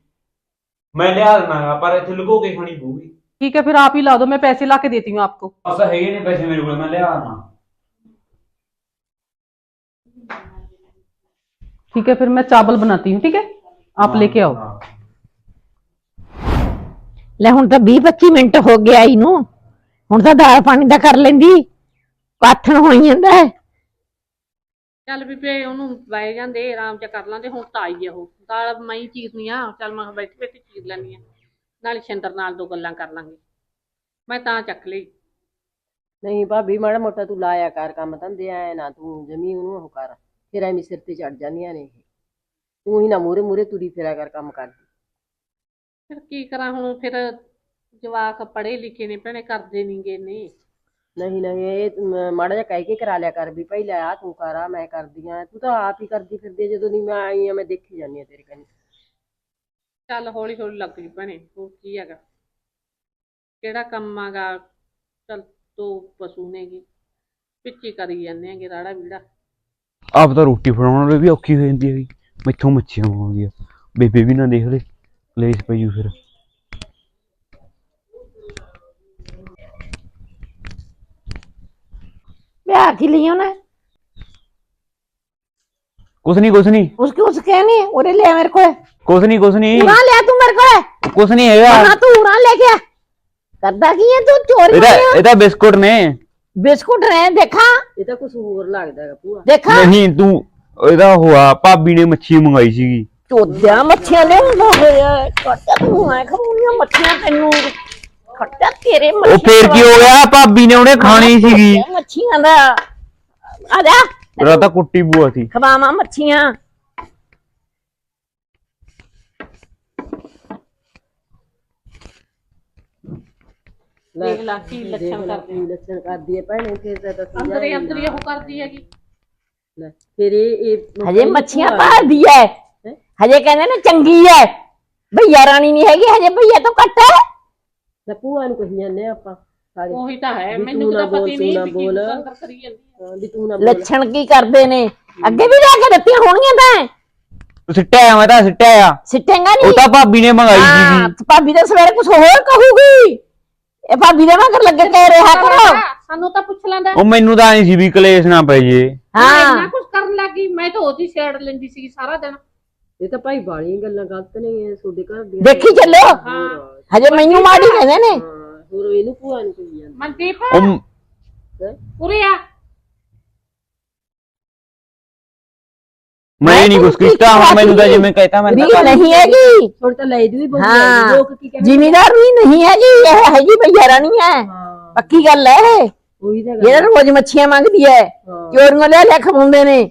ਮੈਂ ਲਿਆ ਦੇਣਾ ਪਰ ਇੱਥੇ ਲੁਕੋ ਕੇ ਖਾਣੀ ਪਊਗੀ ठीक है फिर आप ही ला दो मैं पैसे ला के देती हूँ आपको ਬਸ ਹੈਗੇ ਨੇ ਪੈਸੇ ਮੇਰੇ ਕੋਲ ਮੈਂ ਲਿਆ ਦੇਣਾ ठीक है फिर मैं चावल बनाती हूँ ठीक है आप लेके आओ ਹਾਂ। ਲੈ ਹੁਣ ਤਾਂ 20 25 ਮਿੰਟ ਹੋ ਗਿਆ ਆਈ ਨੂੰ ਹੁਣ ਤਾਂ ਦਾਲ ਪਾਣੀ ਦਾ ਕਰ ਲੈਂਦੀ ਕਾਥਣ ਹੋਈ ਜਾਂਦਾ ਹੈ ਚੱਲ ਵੀ ਪੇ ਉਹਨੂੰ ਬਹਿ ਜਾਂਦੇ ਆਰਾਮ ਚ ਕਰ ਲਾਂਦੇ ਹੁਣ ਤਾਂ ਆਈ ਆ ਉਹ ਦਾਲ ਮੈਂ ਹੀ ਚੀਰਨੀ ਆ ਚੱਲ ਮੈਂ ਬੈਠੀ ਬੈਠੀ ਚੀਰ ਲੈਣੀ ਆ ਨਾਲ ਸ਼ਿੰਦਰ ਨਾਲ ਦੋ ਗੱਲਾਂ ਕਰ ਲਾਂਗੇ। ਮੈਂ ਤਾਂ ਚੱਕ ਲਈ। ਨਹੀਂ ਭਾਬੀ ਮਾੜਾ ਮੋਟਾ ਤੂੰ ਲਾਇਆ ਕਰ ਕੰਮ ਧੰਦੇ ਆਏ ਨਾ ਤੂੰ ਜਮੀ ਉਹਨੂੰ ਉਹ ਕਰ। ਫਿਰ ਐਵੇਂ ਸਿਰ ਤੇ ਚੜ ਜਾਂਦੀਆਂ ਨੇ ਇਹ। ਤੂੰ ਹੀ ਨਾ ਮੂਰੇ ਮੂਰੇ ਤੁਰੀ ਫਿਰਿਆ ਕਰ ਕੰਮ ਕਰਦੀ ਫਿਰ ਕੀ ਕਰਾਂ ਹੁਣ? ਫਿਰ ਜਵਾਕ ਪੜ੍ਹੇ ਲਿਖੇ ਨੇ ਭੈਣੇ ਕਰਦੇ ਨਹੀਂਗੇ ਨੇ ਨਹੀਂ ਨਹੀਂ ਇਹ ਤੂੰ ਮ- ਮਾੜਾ ਜਿਹਾ ਕਹਿ ਕੇ ਕਰਾ ਲਿਆ ਕਰ ਵੀ ਭਾਈ ਲੈ ਆ ਤੂੰ ਕਰ ਆ ਮੈਂ ਕਰਦੀ ਆ। ਤੂੰ ਤਾਂ ਆਪ ਹੀ ਕਰਦੀ ਫਿਰਦੀ ਆ, ਜਦੋਂ ਦੀ ਮੈਂ ਆਈ ਆ ਮੈਂ ਦੇਖੀ ਜਾਂਦੀ ਆ ਤੇਰੇ ਕੰਨੀ। ਚੱਲ ਹੌਲੀ ਹੌਲੀ ਲੱਗ ਜੂ ਭੈਣੇ ਹੋਰ ਕੀ ਹੈਗਾ। ਕਿਹੜਾ ਕੰਮ ਆਗਾ ਚੱਲ ਦੋ ਪਸ਼ੂ ਨੇਗੇ ਪਿੱਛੇ ਕਰੀ ਜਾਂਦੇ ਆਂਗੇ ਰਾੜਾ ਵੀੜਾ ਆਪ ਤਾਂ ਰੋਟੀ ਫੜਾਉਣ ਵਾਲੇ ਵੀ ਔਖੀ ਹੋ ਜਾਂਦੀ ਹੈਗੀ ਮੈਥੋਂ ਮੱਛੀਆਂ ਮੰਗਦੀ ਆ। ਬੇਬੇ ਵੀ ਨਾ ਦੇਖ ਲੈ ਕਲੇਸ਼ ਪਈੂ ਫਿਰ। ਵਿਆਹ ਕੀ ਲਈ ਉਹਨੇ। ਕੁਛ ਨਹੀਂ ਕੁਛ ਉਸਕੇ ਨਹੀਂ ਉਹਦੇ ਲੈ ਮੇਰੇ ਕੋਲ। ਕੁਛ ਨਹੀਂ ਕੁਛ ਨਹੀਂ ਉਰਾ ਲਿਆ ਤੂੰ ਮੇਰੇ ਕੋਲ। ਕੁਛ ਨਹੀਂ ਹੈਗਾ। ਹਾਂ ਤੂੰ ਉਰਾ ਲੈ ਕੇ ਆ। ਕਰਦਾ ਕੀ ਹੈ ਤੂੰ ਚੋਰੀ ਇਹਦਾ? ਇਹਦਾ ਬਿਸਕੁਟ ਨੇ। ਬਿਸਕੁਟ ਰਹਿ ਦੇਖਾਂ। ਇਹ ਤਾਂ ਕੁਝ ਹੋਰ ਲੱਗਦਾ ਹੈਗਾ ਭੂਆ। ਦੇਖਾਂ। ਨਹੀਂ ਤੂੰ ਇਹਦਾ ਹੋਆ ਭਾਬੀ ਨੇ ਮੱਛੀ ਮੰਗਾਈ ਸੀਗੀ। ਚੋਦਿਆ ਮੱਛੀਆਂ ਲੈ ਹੁੰਦਾ ਹੋਇਆ। ਕੱਟਾ ਤੂੰ ਐ ਖਾਉਣੀਆਂ ਮੱਛੀਆਂ ਤੈਨੂੰ। ਖੱਟਾ ਤੇਰੇ ਉਹ ਫੇਰ ਕੀ ਹੋ ਗਿਆ? ਭਾਬੀ ਨੇ ਉਹਨੇ ਖਾਣੀ ਸੀਗੀ। ਮੱਛੀਆਂ ਦਾ। ਆ ਜਾ। ਮੇਰਾ ਤਾਂ ਕੁੱਟੀ ਬੂਆ ਸੀ। ਖਵਾਵਾਂ ਮੱਛੀਆਂ। ਦੇਖ ਲਾ ਕੀ ਲੱਛਣ ਕਰਦੇ ਕੀ ਲੱਛਣ ਕਰਦੀ ਹੈ ਭੈਣੇ ਫਿਰ ਤਾਂ ਦੱਸੀ ਅੰਦਰ ਹੀ ਅੰਦਰ ਹੀ ਉਹ ਕਰਦੀ ਹੈਗੀ। ਲੈ, ਫਿਰ ਇਹ ਇਹ ਹਜੇ ਮੱਛੀਆਂ ਭਾਲਦੀ ਐ। ਹਜੇ ਕਹਿੰਦੇ ਨੇ ਚੰਗੀ ਐ। ਭਈਆ ਰਾਣੀ ਨਹੀਂ ਹੈਗੀ ਹਜੇ ਭਈਆ ਤੋਂ ਘੱਟ ਐ। ਲੈ ਭੂਆ ਨੂੰ ਕਹੀ ਜਾਂਦੇ ਆ ਆਪਾਂ। ਸਾਰੇ। ਉਹੀ ਤਾਂ ਹੈ ਵੀ ਮੈਨੂੰ ਤੂੰ ਨਾ ਤਾਂ ਪਤਾ ਹੀ ਤੂੰ ਨਹੀਂ ਨਾ ਵੀ ਕੀ ਬੋਲ। ਅੰਦਰ ਕਰੀ ਜਾਂਦੀ ਹੈ ਹਾਂ, ਵੀ ਤੂੰ ਨਾ ਬੋਲ। ਲੱਛਣ ਕੀ ਕਰਦੇ ਨੇ? ਅੱਗੇ ਵੀ ਲੈ ਕੇ ਦਿੱਤੀਆਂ ਹੋਣਗੀਆਂ ਤਾਂ? ਤੂੰ ਸਿੱਟਿਆ ਆ ਮੈਂ ਤਾਂ ਸਿੱਟਿਆ ਆ। ਸਿੱਟੇਗਾ ਉਹ ਨਹੀਂ ਤਾਂ ਭਾਬੀ ਨੇ ਮੰਗਾਈ ਹਾਂ ਭਾਬੀ ਦੇ ਸਵੇਰੇ ਕੁਝ ਹੋਰ ਕਹੂਗੀ। ਇਹ ਭਾਬੀ ਦੇ ਮਗਰ ਲੱਗੇ ਕਹਿ ਰਿਹਾ ਕਰੋ। ਸਾਨੂੰ ਤਾਂ ਪੁੱਛ ਲੈਂਦਾ। ਉਹ ਮੈਨੂੰ ਤਾਂ ਨਹੀਂ ਸੀ ਵੀ ਕਲੇਸ਼ ਨਾ ਪੈ ਜੇ। ਇੰਨਾ ਹਾਂ। ਕੁਝ ਕਰਨ ਲੱਗੀ ਮੈਂ ਤਾਂ ਉਹਦੀ ਛੇੜ ਲੈਂਦੀ ਸੀ ਸਾਰਾ ਦਿਨ। ਇਹ ਤਾਂ ਭਾਈ ਬਾਲੀਆਂ ਗੱਲਾਂ ਗਲਤ ਨੇ ਇਹ ਤੁਹਾਡੇ ਘਰ ਦੀਆਂ। ਦੇਖੀ ਚੱਲੋ। ਹਾਂ। ਹਜੇ ਮੈਨੂੰ ਮਾੜੀ ਕਹਿੰਦੇ ਨੇ। ਹੋਰ ਇਹਨੂੰ ਭੂਆ ਨੂੰ ਕਹੀ ਜਾਂਦੇ। ਮਨਦੀਪ? ਉਹ ਉਰੇ ਆ। ਮੈਂ ਨਹੀਂ ਕੁਛ ਕੀਤਾ ਹੁਣ ਮੈਨੂੰ ਤਾਂ ਜਿਵੇਂ ਕਹਿਤਾ ਮੈਂ ਰੀਲ ਨਹੀਂ ਹੈਗੀ। ਥੋੜੀ ਤਾਂ ਲੈ ਜੂ ਵੀ ਬਹੁਤ ਹਾਂ ਲੋਕ ਕੀ ਕਹਿੰਦੇ? ਜ਼ਿਮੀਦਾਰ ਵੀ ਨਹੀਂ ਹੈਗੀ ਇਹ ਹੈਗੀ ਭਈਆ ਰਾਣੀ ਹੈ ਹਾਂ। ਪੱਕੀ ਗੱਲ ਹੈ ਇਹ। ਉਹੀ ਤਾਂ ਗੱਲ ਜਿਹੜਾ ਰੋਜ਼ ਮੱਛੀਆਂ ਮੰਗਦੀ ਹੈ ਹਾਂ। ਚੋਰੀਆਂ ਲੈ ਲੈ ਖਵਾਉਂਦੇ ਨੇ।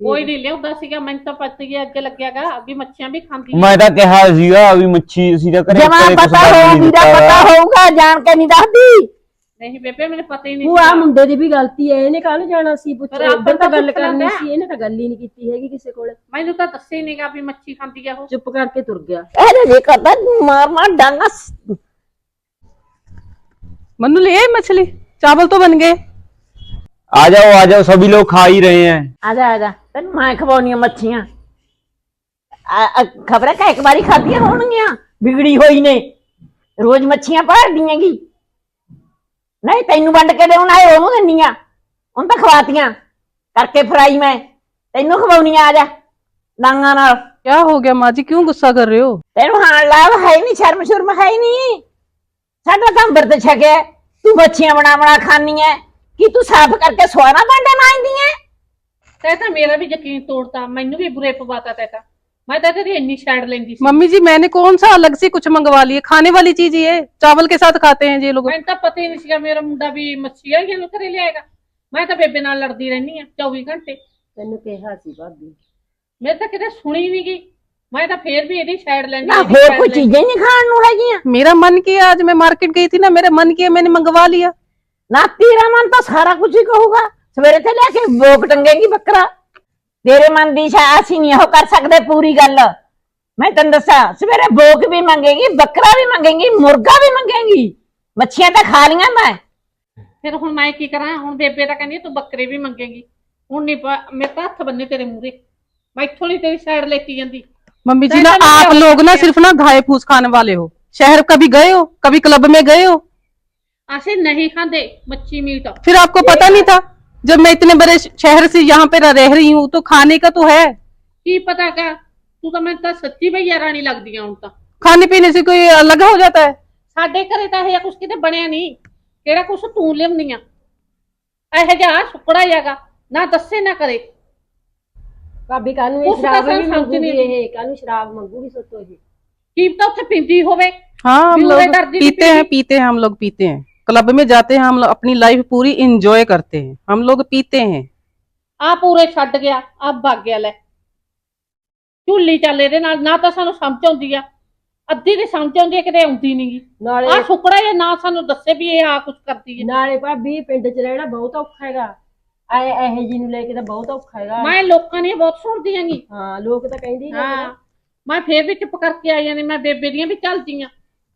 ਕੋਈ ਨਹੀਂ ਲਿਆਉਂਦਾ ਸੀਗਾ ਮੈਨੂੰ ਤਾਂ ਪਤਾ ਹੀ ਅੱਗੇ ਲੱਗਿਆਗਾ ਵੀ ਮੱਛੀਆਂ ਵੀ ਖਾਂਦੀ ਮੈਂ ਤਾਂ ਕਿਹਾ ਸੀਗਾ ਵੀ ਮੱਛੀ ਅਸੀਂ ਤਾਂ ਘਰੇ ਜਮਾ ਘਰੇ ਕੁਛ ਪਤਾ ਕਰ ਹੋ ਨਹੀਂ ਵੀਰਾ ਦਿੱਤਾ ਪਤਾ ਹੋਊਗਾ ਜਾਣ ਕੇ ਨਹੀਂ ਦੱਸਦੀ ਨਹੀਂ ਬੇਬੇ ਮੈਨੂੰ ਪਤਾ ਹੀ ਨਹੀਂ ਭੂਆ ਸੀਗਾ। ਮੁੰਡੇ ਦੀ ਵੀ ਗਲਤੀ ਹੈ ਇਹਨੇ ਕੱਲ ਜਾਣਾ ਸੀ ਪੁੱਛ ਪਰ ਆਪਾਂ ਇੱਧਰ ਤਾਂ ਗੱਲ ਪੁੱਛ ਕਰਨੀ ਲੈਂਦੇ ਸੀ ਇਹਨੇ ਤਾਂ ਗੱਲ ਹੀ ਨਹੀਂ ਕੀਤੀ ਹੈਗੀ ਕਿਸੇ ਕੋਲ ਮੈਨੂੰ ਤਾਂ ਦੱਸਿਆ ਹੀ ਨਹੀਂਗਾ ਵੀ ਮੱਛੀ ਖਾਂਦੀ ਆ ਉਹ ਚੁੱਪ ਕਰਕੇ ਤੁਰ ਗਿਆ ਇਹ ਜੇ ਕਰਦਾ ਮਾਰ ਮਾਰ ਡਾਂਗਾ ਸ- मन्नू ले आई मछली चावल तो बन गए आ जाओ आ जाओ सभी लोग खा ही रहे हैं ਆ ਜਾ ਆ ਜਾ ਤੈਨੂੰ ਮੈਂ ਖਵਾਉਣੀਆਂ ਮੱਛੀਆਂ ਖਬਰਾਂ ਕਾ ਇੱਕ ਵਾਰੀ ਖਾਧੀਆਂ ਹੋਣਗੀਆਂ ਵਿਗੜੀ ਹੋਈ ਨੇ ਰੋਜ਼ ਮੱਛੀਆਂ ਭਾਲਦੀਆਂ ਗੀ ਨਹੀਂ ਤੈਨੂੰ ਵੰਡ ਕੇ ਦੇਉਣ ਆਏ ਉਹਨੂੰ ਦਿੰਨੀਆਂ ਉਹਨੂੰ ਤਾਂ ਖਵਾਤੀਆਂ ਕਰਕੇ ਫਰਾਈ ਮੈਂ ਤੈਨੂੰ ਖਵਾਉਣੀਆਂ ਆ ਜਾ ਡਾਂਗਾ ਨਾਲ क्या हो गया माँ जी क्यों गुस्सा कर रहे हो ਤੈਨੂੰ ਹਾਣ ਲਾਭ ਹੈ ਨਹੀਂ ਸ਼ਰਮ ਸ਼ੁਰਮ ਹੈ ਨਹੀਂ ਸਾਡਾ ਤਾਂ ਅੰਬਰ ਤੇ ਛਕਿਆ ਤੂੰ ਮੱਛੀਆਂ ਬਣਾ ਬਣਾ ਖਾਨੀ ਐ ਕੀ ਤੂੰ ਸਾਫ਼ ਕਰਕੇ ਸਵਾਰਾ ਭਾਂਡੇ ਮਾਂਜਦੀ ਐ ਤੈ ਤਾਂ ਮੇਰਾ ਵੀ ਯਕੀਨ ਤੋੜਤਾ ਮੈਨੂੰ ਵੀ ਬੁਰੇ ਪਵਾਤਾ ਤੈ ਤਾਂ ਮੈਂ ਤਾਂ ਤੇਰੀ ਇੰਨੀ ਛੇੜ ਲੈਂਦੀ ਸੀ मम्मी जी मैंने कौन सा अलग से कुछ मंगवा लिए खाने वाली चीज ये चावल के साथ खाते हैं ये लोग ਮੈਨੂੰ ਤਾਂ ਪਤਾ ਹੀ ਨਹੀਂ ਸੀਗਾ ਮੇਰਾ ਮੁੰਡਾ ਵੀ ਮੱਛੀ ਆ ਇਹਨੂੰ ਘਰੇ ਲਿਆਏਗਾ ਮੈਂ ਤਾਂ ਬੇਬੇ ਨਾਲ ਲੜਦੀ ਰਹਿੰਦੀ ਆ 24 ਘੰਟੇ ਤੈਨੂੰ ਕਿਹਾ ਸੀ ਭਾਬੀ ਮੇਰੇ ਤਾਂ ਕਿਤੇ ਸੁਣੀ ਨਹੀਂ ਗਈ ਮੈਂ ਤਾਂ ਫੇਰ ਵੀ ਇਹਦੀ ਛੇੜ ਲੈਂਦੀ ਨਾ ਇਹਦੀ ਹੋਰ ਛੇੜ ਕੋਈ ਲੈਂਦੀ। ਚੀਜ਼ਾਂ ਹੀ ਨਹੀਂ ਖਾਣ ਨੂੰ ਹੈਗੀਆਂ मेरा मन किया आज मैं मार्केट गई थी ना मेरा मन किया मैंने मंगवा लिया ਨਾ ਤੇਰਾ ਮਨ ਤਾਂ ਸਾਰਾ ਕੁਝ ਹੀ ਕਹੂਗਾ ਸਵੇਰੇ ਤੇ ਲੈ ਕੇ ਬੋਕ ਟੰਗੇਗੀ ਬੱਕਰਾ ਤੇਰੇ ਮਨ ਦੀ ਸ਼ਾ ਅਸੀਂ ਨਹੀਂ ਉਹ ਕਰ ਸਕਦੇ ਪੂਰੀ ਗੱਲ ਮੈਂ ਤੈਨੂੰ ਦੱਸਾਂ ਸਵੇਰੇ ਬੋਕ ਵੀ ਮੰਗੇਗੀ ਬੱਕਰਾ ਵੀ ਮੰਗੇਗੀ ਮੁਰਗਾ ਵੀ ਮੰਗੇਗੀ ਮੱਛੀਆਂ ਤਾਂ ਖਾ ਲੀਆਂ ਮੈਂ ਫਿਰ ਹੁਣ ਮੈਂ ਕੀ ਕਰਾਂ ਹੁਣ ਬੇਬੇ ਤਾਂ ਕਹਿੰਦੀ ਆ, ਤੂੰ ਬੱਕਰੇ ਵੀ ਮੰਗੇਗੀ ਹੁਣ ਨਹੀਂ ਮੇਰੇ ਤਾਂ ਹੱਥ ਬੰਨੇ ਤੇਰੇ ਮੂਰੇ ਮੈਂ ਇੱਥੋਂ ਨਹੀਂ ਤੇਰੀ ਸਾਈਡ ਲੈਤੀ ਜਾਂਦੀ मम्मी जी नहीं, ना नहीं, नहीं, आप नहीं, लोग ना नहीं। सिर्फ ना घाय फूस खाने वाले हो शहर कभी गए हो कभी क्लब में गए हो ਅਸੀਂ ਨਹੀਂ ਖਾਂਦੇ ਮੱਛੀ ਮੀਟ फिर आपको पता नहीं था जब मैं इतने बड़े शहर से यहाँ पे रह रही हूँ तो खाने का तो है ਕੀ ਪਤਾ ਕਾ ਤੂੰ ਤਾਂ ਮੈਨੂੰ ਤਾਂ ਸੱਚੀ ਭਈਆ ਰਾਣੀ ਲੱਗਦੀ ਆ ਹੁਣ ਤਾਂ खाने पीने से कोई अलग हो जाता है ਸਾਡੇ ਘਰੇ ਤਾਂ ਇਹ ਕੁਛ ਕਿਤੇ ਬਣਿਆ ਨਹੀਂ ਕਿਹੜਾ ਕੁਛ ਤੂੰ ਲਿਆਉਂਦੀ ਆ ਇਹ ਜਿਹਾ ਸੁੱਕੜਾ ਜਾਗਾ ਨਾ ਦੱਸੇ ਨਾ ਕਰੇ ਭਾਬੀ ਕਾਨੂੰ ਇਹ ਸ਼ਰਾਬ ਵੀ ਮੰਗੂਗੀ ਇਹ ਕਾਨੂੰ ਸ਼ਰਾਬ ਮੰਗੂਗੀ ਸੋਤੋ ਇਹ ਕੀ ਤਾਂ ਉੱਥੇ ਪਿੰਦੀ ਹੋਵੇ हाँ हम भी उड़े लोग दर्दी भी पीते हैं पीती। पीते हैं हम लोग पीते हैं क्लब में जाते हैं हम लोग अपनी लाइफ पूरी इंजॉय करते हैं हम लोग पीते हैं ਆ ਪੂਰੇ ਛੱਡ ਗਿਆ ਆ ਭੱਗ ਗਿਆ ਲੈ ਝੁੱਲੀ ਚੱਲ ਇਹਦੇ ਨਾਲ ਨਾ ਤਾਂ ਸਾਨੂੰ ਸਮਝ ਆਉਂਦੀ ਆ ਅੱਧੀ ਦੀ ਸਮਝ ਆਉਂਦੀ ਆ ਕਿਤੇ ਆਉਂਦੀ ਨਹੀਂਗੀ ਨਾਲੇ ਆ ਸੁੱਕੜਾ ਇਹ ਨਾ ਸਾਨੂੰ ਦੱਸੇ ਵੀ ਇਹ ਆ ਕੁਛ ਕਰਦੀ ਹੈ ਨਾਲੇ ਭਾਬੀ ਪਿੰਡ 'ਚ ਰਹਿਣਾ ਬਹੁਤ ਔਖਾ ਹੈਗਾ ਐ ਇਹ ਜੀ ਨੂੰ ਲੈ ਕੇ ਤਾਂ ਬਹੁਤ ਔਖਾ ਹੈਗਾ ਮੈਂ ਲੋਕਾਂ ਦੀਆਂ ਬਹੁਤ ਸੁਣਦੀ ਆਂਗੀ ਹਾਂ ਲੋਕ ਤਾਂ ਕਹਿੰਦੇ ਹੀ ਨੇ ਹਾਂ ਮੈਂ ਫੇਰ ਵੀ ਚੁੱਪ ਕਰਕੇ ਆਈ ਜਾਂਦੀ ਮੈਂ ਬੇਬੇ ਦੀਆਂ ਵੀ ਚੱਲਦੀਆਂ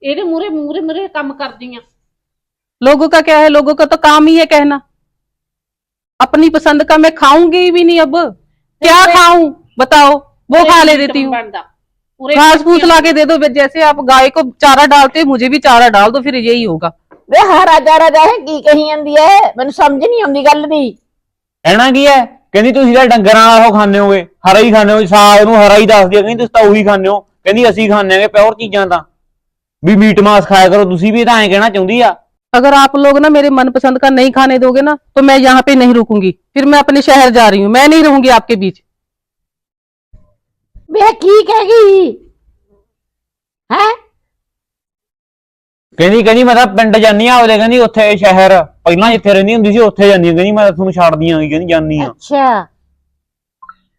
ਇਹਦੇ ਮੂਰੇ ਮੂਰੇ ਮੂਰੇ ਕੰਮ ਕਰਦੀਆਂ लोगों का क्या है लोगों का तो काम ही है कहना अपनी पसंद का मैं खाऊंगी भी नहीं अब क्या खाऊं बताओ वो खा ले देती हूँ ਬਣਦਾ ਪੂਰੇ घास फूस ला के दे दो जैसे आप गाय को चारा डालते मुझे भी चारा डाल दो फिर यही होगा ਵੇ ਹਾਰਾ ਜਾਰਾ ਜਾਏ ਕੀ ਕਹੀ ਜਾਂਦੀ ਐ ਮੈਨੂੰ ਸਮਝ ਨਹੀਂ ਆਉਂਦੀ ਗੱਲ ਦੀ ਕਹਿਣਾ ਕੀ ਹੈ ਕਹਿੰਦੀ ਤੁਸੀਂ ਤਾਂ ਡੰਗਰਾਂ ਵਾਲਾ ਉਹ ਖਾਂਦੇ ਹੋਗੇ ਹਰਾ ਹੀ ਖਾਂਦੇ ਹੋ ਸਾਗ ਨੂੰ ਹਰਾ ਹੀ ਦੱਸਦੀ ਆ ਕਹਿੰਦੀ ਤੁਸੀਂ ਤਾਂ ਉਹੀ ਖਾਂਦੇ ਹੋ ਕਹਿੰਦੀ ਅਸੀਂ ਖਾਂਦੇ ਆਂਗੇ ਪਿਓਰ ਚੀਜ਼ਾਂ ਤਾਂ ਵੀ ਮੀਟ ਮਾਸ ਖਾਇਆ ਕਰੋ ਤੁਸੀਂ ਵੀ ਤਾਂ ਐਂ ਕਹਿਣਾ ਚਾਹੁੰਦੀ ਆ अगर आप लोग ना मेरे मनपसंद का नहीं खाने दोगे ना तो मैं यहाँ पे नहीं रुकूंगी फिर मैं अपने शहर जा रही हूँ मैं नहीं रहूंगी आपके बीच ਵੇ ਇਹ ਕੀ ਕਹੇਗੀ ਹੈ ਕਹਿੰਦੀ ਕਹਿੰਦੀ ਮੈਂ ਤਾਂ ਪਿੰਡ ਜਾਨੀ ਆ ਉਹਦੇ ਕਹਿੰਦੀ ਉੱਥੇ ਸ਼ਹਿਰ ਪਹਿਲਾਂ ਜਿੱਥੇ ਰਹਿੰਦੀ ਹੁੰਦੀ ਸੀ ਉੱਥੇ ਜਾਂਦੀ ਆ ਕਹਿੰਦੀ ਮੈਂ ਤਾਂ ਤੁਹਾਨੂੰ ਛੱਡਦੀ ਆਂ ਕਹਿੰਦੀ ਜਾਨੀ ਆ ਅੱਛਾ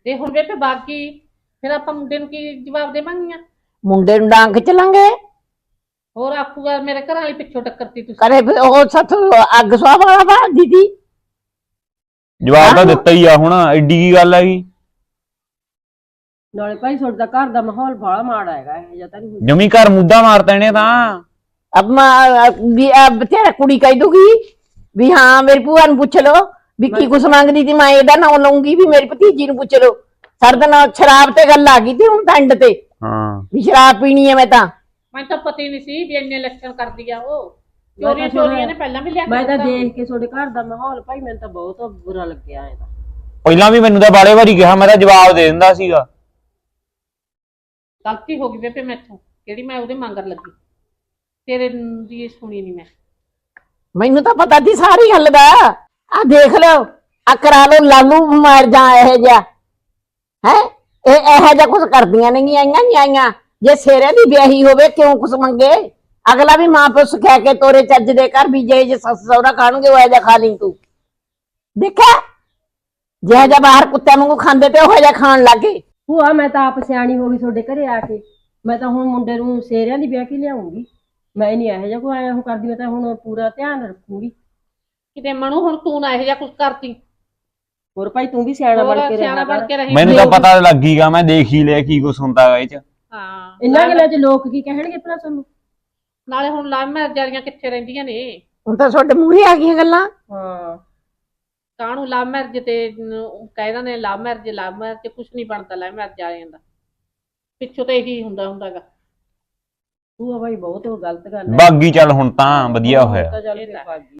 ਤੇ ਹੁਣ ਬੇਬੇ ਬਾਕੀ ਫਿਰ ਆਪਾਂ ਮੁੰਡੇ ਨੂੰ ਕੀ ਜਵਾਬ ਦੇਵਾਂਗੀਆਂ ਮੁੰਡੇ ਨੂੰ ਡਾਂਗ ਚਲਾਂਗੇ ਹੋਰ ਆਖੂਗਾ ਮੇਰੇ ਘਰ ਵਾਲੀ ਪਿੱਛੋਂ ਟੱਕਰਤੀ ਤੁਸੀਂ। ਕਰੇ ਫਿਰ ਉਹ ਸੱਤ ਅੱਗ ਸਵਾ ਵਾਲਾ ਬਾਹਰ ਦੀਦੀ ਜਵਾਬ ਤਾਂ। ਦਿੱਤਾ ਹੀ ਆ ਹੁਣ ਐਡੀ ਕੀ ਗੱਲ ਹੈਗੀ? ਨਾਲੇ ਭਾਈ ਤੁਹਾਡਾ ਘਰ ਦਾ ਮਾਹੌਲ ਬੜਾ ਮਾੜਾ ਹੈਗਾ ਇਹ ਜਾਂ ਤਾਂ ਨਹੀਂ ਹੁੰਦਾ। ਜਮੀ ਘਰ ਮੁੱਦਾ ਮਾਰ ਦੇਣੇ ਤਾਂ। ਅਬ ਮੈਂ ਵੀ ਅਬ ਤੇਰਾ ਕੁੜੀ ਕਹਿ ਦੂਗੀ ਵੀ ਹਾਂ ਮੇਰੀ ਭੂਆ ਨੂੰ ਪੁੱਛ ਲਓ ਵੀ ਕੀ ਕੁਛ ਮੰਗਦੀ ਸੀ ਮੈਂ ਇਹਦਾ ਨਾਮ ਲਊਂਗੀ ਵੀ ਮੇਰੀ ਭਤੀਜੀ ਨੂੰ ਪੁੱਛ ਲਓ। ਸਰਦ ਨਾਲ ਸ਼ਰਾਬ ਤੇ ਗੱਲ ਆ ਗਈ ਤੇ ਹੁਣ ਤਾਂ ਤੇ। ਹਾਂ। ਵੀ ਸ਼ਰਾਬ ਪੀਣੀ ਹੈ ਮੈਂ ਤਾਂ। ਮੈਨੂੰ ਤਾਂ ਪਤਾ ਹੀ ਨਹੀਂ ਸੀ ਵੀ ਇੰਨੇ ਲੱਛਣ ਕਰਦੀ ਆ ਉਹ। ਮੈਂ ਤਾਂ ਚੋਰੀਆਂ ਸੁਣਿਆ- ਚੋਰੀਆਂ ਨੇ ਪਹਿਲਾਂ ਵੀ ਲਿਆ ਕੇ ਮੈਂ ਤਾਂ ਦਿੱਤਾ। ਦੇਖ ਕੇ ਤੁਹਾਡੇ ਘਰ ਦਾ ਮਾਹੌਲ ਭਾਈ ਮੈਨੂੰ ਤਾਂ ਬਹੁਤ ਬੁਰਾ ਲੱਗਿਆ ਇਹ ਤਾਂ। ਪਹਿਲਾਂ ਵੀ ਮੈਨੂੰ ਤਾਂ ਬਾਲੇ ਵਾਰੀ ਕਿਹਾ ਮੈਂ ਤਾਂ ਜਵਾਬ ਦੇ ਦਿੰਦਾ ਸੀਗਾ। ਗਲਤੀ ਹੋ ਗਈ ਬੇਬੇ ਮੈਥੋਂ ਕਿਹੜੀ ਮੈਂ ਉਹਦੇ ਮੰਗਰ ਲੱਗੀ। ਤੇਰੇ ਦੀ ਸੁਣੀ ਨਹੀਂ ਮੈਂ। ਮੈਨੂੰ ਤਾਂ ਪਤਾ ਸੀ ਸਾਰੀ ਗੱਲ ਦਾ। ਆ ਦੇਖ ਲਓ ਆ ਕਰਾ ਲਓ ਲਾਲੂ ਮਾਰ ਜਾ ਇਹ ਜਿਹਾ। ਹੈ? ਇਹ ਇਹੋ ਜਿਹਾ ਕੁਝ ਕਰਦੀਆਂ ਨਹੀਂ ਆਈਆਂ ਨਹੀਂ ਆਈਆਂ। ਜੇ ਸੇਰੇ ਦੀ ਵਿਆਹੀ ਹੋਵੇ ਕਿਉਂ ਕੁਛ ਮੰਗੇ? ਅਗਲਾ ਵੀ ਮਾਂ ਪਿਓ ਸਿਖਾ ਕੇ ਤੋਰੇ ਚੱਜ ਦੇ ਘਰ ਵੀ ਜੇ ਜੇ ਸੱਸ ਸਹੁਰਾ ਖਾਣਗੇ ਉਹ ਜਿਹਾ ਖਾ ਲਈ ਤੂੰ। ਦੇਖਿਆ? ਜਿਹੋ ਜਿਹਾ ਬਾਹਰ ਕੁੱਤਿਆਂ ਵਾਂਗੂ ਖਾਂਦੇ ਤੇ ਉਹ ਜਿਹਾ ਖਾਣ ਲੱਗੇ। ਭੂਆ ਮੈਂ ਤਾਂ ਆਪ ਸਿਆਣੀ ਹੋ ਗਈ ਤੁਹਾਡੇ ਘਰੇ ਆ ਕੇ। ਮੈਂ ਤਾਂ ਹੁਣ ਮੁੰਡੇ ਨੂੰ ਸੇਰਿਆਂ ਦੀ ਵਿਆਹ ਕੇ ਲਿਆਉਂਗੀ। ਮੈਂ ਨਹੀਂ ਇਹੋ ਜਿਹਾ ਕੋਈ ਆਇਆ ਹੋ ਕਰਦੀ ਮੈਂ ਤਾਂ ਹੁਣ ਪੂਰਾ ਧਿਆਨ ਰੱਖੂੰਗੀ। ਕਿਤੇ ਮਨੂ ਹੁਣ ਤੂੰ ਨਾ ਇਹੋ ਜਿਹਾ ਕੁਝ ਕਰਤੀ। ਹੋਰ ਭਾਈ ਤੂੰ ਵੀ ਸਿਆਣਾ ਹੋਰ ਬਣ ਕੇ ਸਿਆਣਾ ਰਹਿਣਾ ਬਣ ਕਰ। ਕੇ ਰਹੀ। ਮੈਨੂੰ ਤਾਂ ਪਤਾ ਲੱਗੀਗਾ ਮੈਂ ਦੇਖ ਹੀ ਲਿਆ ਕੀ ਕੁਛ ਹੁੰਦਾ ਗਾ ਇਹ ਚ। ਹਾਂ। ਇੰਨਾ ਗੱਲਾਂ 'ਚ ਲੋਕ ਕੀ ਕਹਿਣਗੇ ਭਲਾ ਤੁਹਾਨੂੰ? ਨਾਲੇ ਹੁਣ ਲਵ ਮੈਰਿਜ ਵਾਲੀਆਂ ਕਿੱਥੇ ਰਹਿੰਦੀਆਂ ਨੇ? ਹੁਣ ਤਾਂ ਤੁਹਾਡੇ ਮੂਹਰੇ ਆ ਗਈਆਂ ਗੱਲਾਂ। ਹਾਂ। ਕਾਹਨੂੰ ਲਵ ਮੈਰਿਜ ਤੇ ਨ- ਕਹਿ ਦਿੰਦੇ ਨੇ ਲਵ ਮੈਰਿਜ ਲਵ ਮੈਰਿਜ ਤੇ ਕੁਝ ਨਹੀਂ ਬਣਦਾ ਲਵ ਮੈਰਿਜ ਆ ਜਾਂਦਾ। ਪਿੱਛੋਂ ਤਾਂ ਇਹੀ ਹੁੰਦਾ ਹੁੰਦਾਗਾ। ਭੂਆ ਭਾਈ ਬਹੁਤ ਗਲਤ ਗੱਲ ਹੈ। ਬਾਗੀ ਚੱਲ ਹੁਣ ਤਾਂ ਵਧੀਆ ਹੋਇਆ। ਤਾਂ ਚੱਲ ਇਹ ਫਿਰ ਤਾਂ- ਭੱਗ ਗਈ।